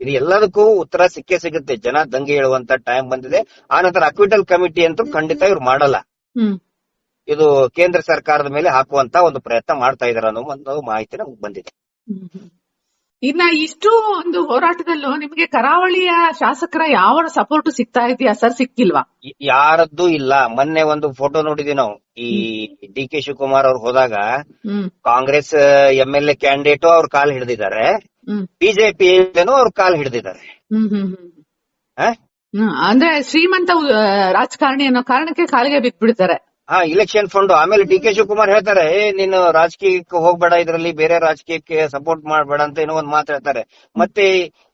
Speaker 3: ಇದು ಎಲ್ಲದಕ್ಕೂ ಉತ್ತರ ಸಿಕ್ಕೇ ಸಿಗುತ್ತೆ. ಜನ ದಂಗೆ ಹೇಳುವಂತ ಟೈಮ್ ಬಂದಿದೆ. ಆ ನಂತರ ಅಕ್ವಿಟಲ್ ಕಮಿಟಿ ಅಂತೂ ಖಂಡಿತ ಇವ್ರು ಮಾಡಲ್ಲ. ಇದು ಕೇಂದ್ರ ಸರ್ಕಾರದ ಮೇಲೆ ಹಾಕುವಂತ ಒಂದು ಪ್ರಯತ್ನ ಮಾಡ್ತಾ ಇದಾರೆ ಅನ್ನೋ ಒಂದು ಮಾಹಿತಿ ನಮ್ಗೆ ಬಂದಿದೆ.
Speaker 2: ಇನ್ನ ಇಷ್ಟು ಒಂದು ಹೋರಾಟದಲ್ಲೂ ನಿಮಗೆ ಕರಾವಳಿಯ ಶಾಸಕರ ಯಾವ ಸಪೋರ್ಟ್ ಸಿಗ್ತಾ ಇದೆಯಾ? ಸರ್ ಸಿಕ್ಕಿಲ್ವಾ?
Speaker 3: ಯಾರದ್ದು ಇಲ್ಲ. ಮೊನ್ನೆ ಒಂದು ಫೋಟೋ ನೋಡಿದ್ವಿ ನಾವು. ಈ ಡಿ ಕೆ ಶಿವಕುಮಾರ್ ಅವ್ರು ಹೋದಾಗ Congress M L A candidate ಅವ್ರ ಕಾಲ್ ಹಿಡಿದಿದ್ದಾರೆ. ಬಿಜೆಪಿ ಅವ್ರ ಕಾಲ್ ಹಿಡಿದಿದ್ದಾರೆ?
Speaker 2: ಅಂದ್ರೆ ಶ್ರೀಮಂತ ರಾಜಕಾರಣಿ ಅನ್ನೋ ಕಾರಣಕ್ಕೆ ಕಾಲಿಗೆ ಬಿದ್ಬಿಡ್ತಾರೆ.
Speaker 3: ಹಾ ಇಲೆಕ್ಷನ್ ಫಂಡ್ ಆಮೇಲೆ ಡಿ ಕೆ ಶಿವಕುಮಾರ್ ಹೇಳ್ತಾರೆ ಏ ನೀನು ರಾಜಕೀಯಕ್ಕೆ ಹೋಗ್ಬೇಡ ಇದ್ರಲ್ಲಿ ಬೇರೆ ರಾಜಕೀಯಕ್ಕೆ ಸಪೋರ್ಟ್ ಮಾಡ್ಬೇಡ ಅಂತ ಏನೋ ಒಂದ್ ಮಾತು ಹೇಳ್ತಾರೆ. ಮತ್ತೆ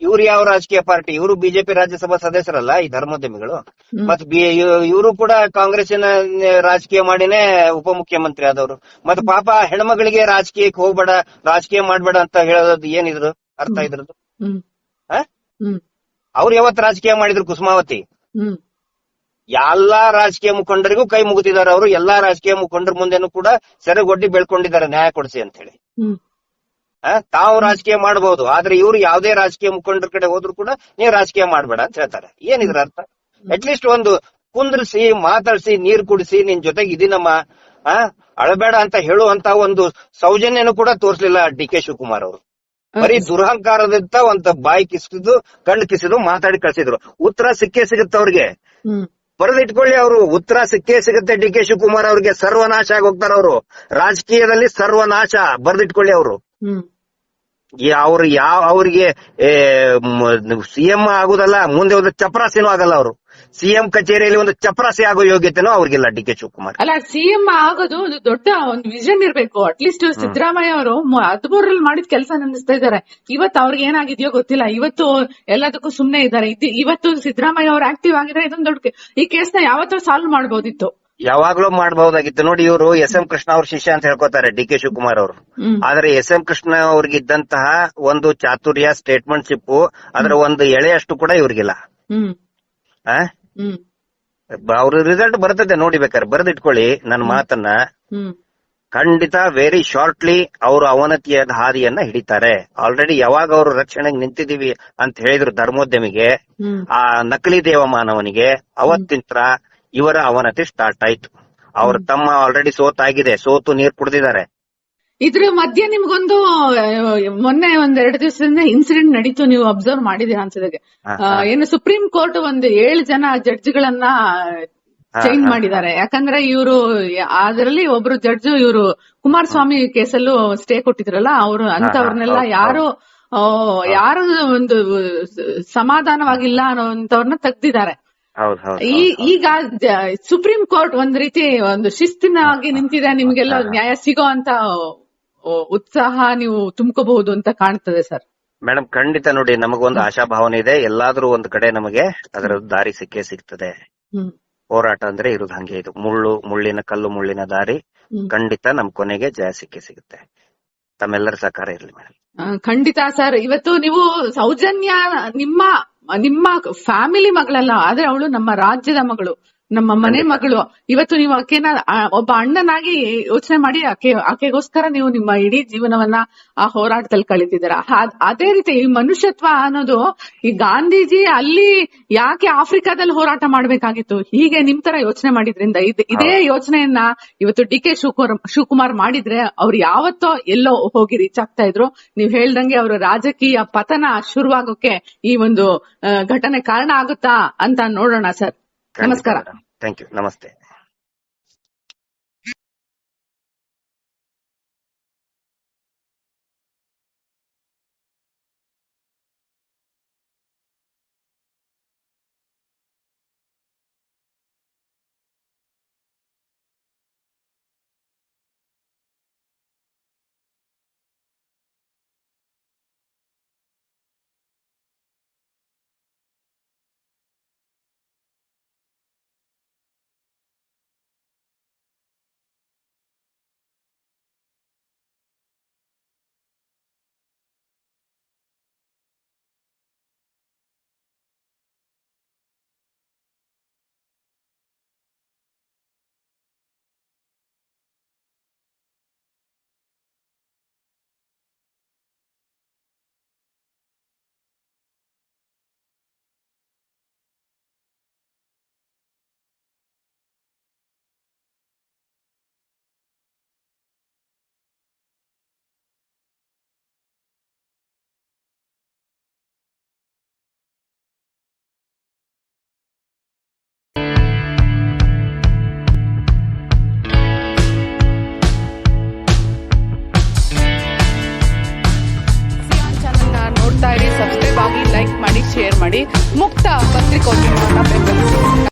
Speaker 3: ಇವ್ರು ಯಾವ ರಾಜಕೀಯ ಪಾರ್ಟಿ? ಇವರು ಬಿಜೆಪಿ ರಾಜ್ಯಸಭಾ ಸದಸ್ಯರಲ್ಲ ಈ ಧರ್ಮೋದ್ಯಮಿಗಳು? ಮತ್ ಇವರು ಕೂಡ ಕಾಂಗ್ರೆಸ್ಸಿನ ರಾಜಕೀಯ ಮಾಡಿನೇ ಉಪಮುಖ್ಯಮಂತ್ರಿ ಆದವರು. ಮತ್ತೆ ಪಾಪ ಹೆಣ್ಮಗಳಿಗೆ ರಾಜಕೀಯಕ್ಕೆ ಹೋಗ್ಬೇಡ ರಾಜಕೀಯ ಮಾಡ್ಬೇಡ ಅಂತ ಹೇಳೋದು ಏನಿದ್ರು ಅರ್ಥ ಇದ್ರದ್ದು? ಅವ್ರು ಯಾವತ್ ರಾಜಕೀಯ ಮಾಡಿದ್ರು ಕುಸುಮಾವತಿ? ಎಲ್ಲಾ ರಾಜಕೀಯ ಮುಖಂಡರಿಗೂ ಕೈ ಮುಗಿತಿದ್ದಾರೆ ಅವರು. ಎಲ್ಲಾ ರಾಜಕೀಯ ಮುಖಂಡರ ಮುಂದೆನೂ ಕೂಡ ಸೆರೆಗೊಡ್ಡಿ ಬೆಳ್ಕೊಂಡಿದ್ದಾರೆ ನ್ಯಾಯ ಕೊಡಿಸಿ ಅಂತ ಹೇಳಿ. ತಾವು ರಾಜಕೀಯ ಮಾಡಬಹುದು ಆದ್ರೆ ಇವರು ಯಾವುದೇ ರಾಜಕೀಯ ಮುಖಂಡರ ಕಡೆ ಹೋದ್ರು ಕೂಡ ನೀವು ರಾಜಕೀಯ ಮಾಡಬೇಡ ಅಂತ ಹೇಳ್ತಾರೆ. ಏನಿದ್ರ ಅರ್ಥ? ಅಟ್ಲೀಸ್ಟ್ ಒಂದು ಕುಂದ್ರಿಸಿ ಮಾತಾಡ್ಸಿ ನೀರ್ ಕುಡಿಸಿ ನಿನ್ ಜೊತೆಗೆ ಇದೀನಮ್ಮ. ಆ ಅಳಬೇಡ ಅಂತ ಹೇಳುವಂತ ಒಂದು ಸೌಜನ್ಯನು ಕೂಡ ತೋರಿಸಲಿಲ್ಲ ಡಿ ಕೆ ಶಿವಕುಮಾರ್ ಅವರು. ಬರೀ ದುರಹಂಕಾರದಿಂದ ಒಂದು ಬಾಯಿ ಕಿಸಿದು ಕಣ್ಣು ಕಿಸಿದು ಮಾತಾಡಿ ಕಳ್ಸಿದ್ರು. ಉತ್ತರ ಸಿಕ್ಕೇ ಸಿಗುತ್ತೆ ಅವ್ರಿಗೆ. ಬರೆದಿಟ್ಕೊಳ್ಳಿ ಅವರು. ಉತ್ತರ ಸಿಕ್ಕೇ ಸಿಗುತ್ತೆ. ಡಿ ಕೆ ಶಿವಕುಮಾರ್ ಅವ್ರಿಗೆ ಸರ್ವನಾಶ ಆಗಿ ಹೋಗ್ತಾರ ಅವರು. ರಾಜಕೀಯದಲ್ಲಿ ಸರ್ವನಾಶ ಬರೆದಿಟ್ಕೊಳ್ಳಿ ಅವರು. ಅವ್ರು ಯಾವ ಅವ್ರಿಗೆ ಸಿಎಂ ಆಗುದಲ್ಲ ಮುಂದೆ ಒಂದು ಚಪರಾಸಿನೂ ಆಗಲ್ಲ ಅವರು. ಸಿಎಂ ಕಚೇರಿಯಲ್ಲಿ ಒಂದು ಚಪರಾಸಿ ಆಗೋ ಯೋಗ್ಯತೆನೂ ಅವ್ರಿಗಿಲ್ಲ ಡಿ ಕೆ ಶಿವಕುಮಾರ್.
Speaker 2: ಅಲ್ಲ ಸಿಎಂ ಆಗೋದು ಒಂದು ದೊಡ್ಡ ಒಂದು ವಿಷನ್ ಇರ್ಬೇಕು. ಅಟ್ಲೀಸ್ಟ್ ಸಿದ್ದರಾಮಯ್ಯ ಅವರು ಹದಿಮೂರಲ್ಲಿ ಮಾಡಿದ ಕೆಲಸ ನೆನೆಸ್ತಾ ಇದಾರೆ ಇವತ್ತು ಅವ್ರಿಗೆ ಏನಾಗಿದೆಯೋ ಗೊತ್ತಿಲ್ಲ. ಇವತ್ತು ಎಲ್ಲದಕ್ಕೂ ಸುಮ್ನೆ ಇದ್ದಾರೆ. ಇವತ್ತು ಸಿದ್ದರಾಮಯ್ಯ ಅವರು ಆಕ್ಟಿವ್ ಆಗಿದ್ರೆ ಇದೊಂದು ದೊಡ್ಡ ಈ ಈ ಕೇಸ್ನ ಯಾವತ್ತೂ ಸಾಲ್ವ್ ಮಾಡಬಹುದಿತ್ತು
Speaker 3: ಯಾವಾಗ್ಲೂ ಮಾಡಬಹುದಾಗಿತ್ತು ನೋಡಿ ಇವರು ಎಸ್ ಎಂ ಕೃಷ್ಣ ಅವ್ರ ಶಿಷ್ಯ ಅಂತ ಹೇಳ್ಕೊತಾರೆ ಡಿ ಕೆ ಶಿವಕುಮಾರ್ ಅವರು. ಆದ್ರೆ ಎಸ್ ಎಂ ಕೃಷ್ಣ ಅವ್ರಿಗಿದ್ದಂತಹ ಒಂದು ಚಾತುರ್ಯ ಸ್ಟೇಟ್ಮೆಂಟ್ ಶಿಪ್ ಅದರ ಒಂದು ಎಳೆಯಷ್ಟು ಕೂಡ ಇವ್ರಿಗಿಲ್ಲ.
Speaker 2: ಹ್ಮ್.
Speaker 3: ಆ?
Speaker 2: ಹ್ಮ್
Speaker 3: ಅವ್ರ ರಿಸಲ್ಟ್ ಬರ್ತದೆ ನೋಡಿ ಬೇಕಾದ್ರೆ. ಬರೆದಿಟ್ಕೊಳ್ಳಿ ನನ್ನ ಮಾತನ್ನ. ಖಂಡಿತ ವೆರಿ ಶಾರ್ಟ್ಲಿ ಅವರು ಅವನತಿಯ ಹಾದಿಯನ್ನ ಹಿಡಿತಾರೆ. ಆಲ್ರೆಡಿ ಯಾವಾಗ ಅವರು ರಕ್ಷಣೆಗೆ ನಿಂತಿದೀವಿ ಅಂತ ಹೇಳಿದ್ರು ಧರ್ಮೋದ್ಯಮಿಗೆ ಆ ನಕಲಿ ದೇವಮಾನವನಿಗೆ ಅವತ್ತಿಂತ್ರ ಇವರ ಅವನತಿ ಸ್ಟಾರ್ಟ್ ಆಯ್ತು. ಅವ್ರ ತಮ್ಮ ಆಲ್ರೆಡಿ ಸೋತಾಗಿದೆ ಸೋತು ನೀರ್ ಕುಡ್ದಿದ್ದಾರೆ.
Speaker 2: ಇದ್ರ ಮಧ್ಯೆ ನಿಮ್ಗೊಂದು ಮೊನ್ನೆ ಒಂದ್ ಎರಡು ದಿವಸದಿಂದ ಇನ್ಸಿಡೆಂಟ್ ನಡೀತು ನೀವು ಅಬ್ಸರ್ವ್ ಮಾಡಿದೀರ ಅನ್ಸೋದಕ್ಕೆ ಏನು ಸುಪ್ರೀಂ ಕೋರ್ಟ್ ಒಂದು ಏಳು ಜನ ಜಡ್ಜ್ಗಳನ್ನ ಚೇಂಜ್ ಮಾಡಿದ್ದಾರೆ. ಯಾಕಂದ್ರೆ ಇವರು ಅದರಲ್ಲಿ ಒಬ್ರು ಜಡ್ಜ್ ಇವರು ಕುಮಾರಸ್ವಾಮಿ ಕೇಸಲ್ಲೂ ಸ್ಟೇ ಕೊಟ್ಟಿದ್ರಲ್ಲ ಅವರು ಅಂತವ್ರನ್ನೆಲ್ಲ ಯಾರು ಯಾರು ಒಂದು ಸಮಾಧಾನವಾಗಿಲ್ಲ ಅನ್ನೋಂತವ್ರನ್ನ ತೆಗ್ದಿದ್ದಾರೆ. ಈ ಈಗ ಸುಪ್ರೀಂ ಕೋರ್ಟ್ ಒಂದ್ ರೀತಿ ಒಂದು ಶಿಸ್ತಿನಾಗಿ ನಿಂತಿದೆ ನಿಮ್ಗೆಲ್ಲ ನ್ಯಾಯ ಸಿಗೋ ಅಂತ ಉತ್ಸಾಹ ನೀವು ತುಂಬ್ಕೋಬಹುದು ಅಂತ ಕಾಣ್ತದೆ ಸರ್.
Speaker 3: ಮೇಡಮ್ ಖಂಡಿತ ನೋಡಿ ನಮಗೊಂದು ಆಶಾಭಾವನೆ ಇದೆ. ಎಲ್ಲಾದ್ರೂ ಒಂದ್ ಕಡೆ ನಮಗೆ ಅದರ ದಾರಿ ಸಿಕ್ಕೇ ಸಿಗ್ತದೆ.
Speaker 2: ಹ್ಮ್.
Speaker 3: ಹೋರಾಟ ಅಂದ್ರೆ ಇರುದು ಹಂಗೆ ಇದು. ಮುಳ್ಳು ಮುಳ್ಳಿನ ಕಲ್ಲು ಮುಳ್ಳಿನ ದಾರಿ
Speaker 2: ಹ್ಮ್.
Speaker 3: ಖಂಡಿತ ನಮ್ ಕೊನೆಗೆ ಜಯ ಸಿಕ್ಕೇ ಸಿಗುತ್ತೆ. ತಮ್ಮೆಲ್ಲರ ಸಹಕಾರ ಇರಲಿ ಮೇಡಮ್
Speaker 2: ಆ, ಖಂಡಿತ ಸರ್. ಇವತ್ತು ನೀವು ಸೌಜನ್ಯ ನಿಮ್ಮ ನಿಮ್ಮ ಫ್ಯಾಮಿಲಿ ಮಗಳಲ್ಲ ಆದ್ರೆ ಅವಳು ನಮ್ಮ ರಾಜ್ಯದ ಮಗಳು. ನಮ್ಮ ಮನೆ ಮಗಳು. ಇವತ್ತು ನೀವು ಆಕೆನ ಒಬ್ಬ ಅಣ್ಣನಾಗಿ ಯೋಚನೆ ಮಾಡಿ ಆಕೆ ಆಕೆಗೋಸ್ಕರ ನೀವು ನಿಮ್ಮ ಇಡೀ ಜೀವನವನ್ನ ಆ ಹೋರಾಟದಲ್ಲಿ ಕಳಿತಿದ್ದೀರಾ. ಅದೇ ರೀತಿ ಈ ಮನುಷ್ಯತ್ವ ಅನ್ನೋದು ಈ ಗಾಂಧೀಜಿ ಅಲ್ಲಿ ಯಾಕೆ ಆಫ್ರಿಕಾದಲ್ಲಿ ಹೋರಾಟ ಮಾಡ್ಬೇಕಾಗಿತ್ತು? ಹೀಗೆ ನಿಮ್ ತರ ಯೋಚನೆ ಮಾಡಿದ್ರಿಂದ ಇದ್- ಇದೇ ಯೋಚನೆಯನ್ನ ಇವತ್ತು ಡಿ ಕೆ ಶಿವಕುಮಾರ್ ಶಿವಕುಮಾರ್ ಮಾಡಿದ್ರೆ ಅವ್ರು ಯಾವತ್ತೋ ಎಲ್ಲೋ ಹೋಗಿ ರೀಚ್ ಆಗ್ತಾ ಇದ್ರು. ನೀವ್ ಹೇಳ್ದಂಗೆ ಅವರ ರಾಜಕೀಯ ಪತನ ಶುರುವಾಗೋಕೆ ಈ ಒಂದು ಘಟನೆ ಕಾರಣ ಆಗುತ್ತಾ ಅಂತ ನೋಡೋಣ ಸರ್. ನಮಸ್ಕಾರ.
Speaker 3: ಥ್ಯಾಂಕ್ ಯು ನಮಸ್ತೆ.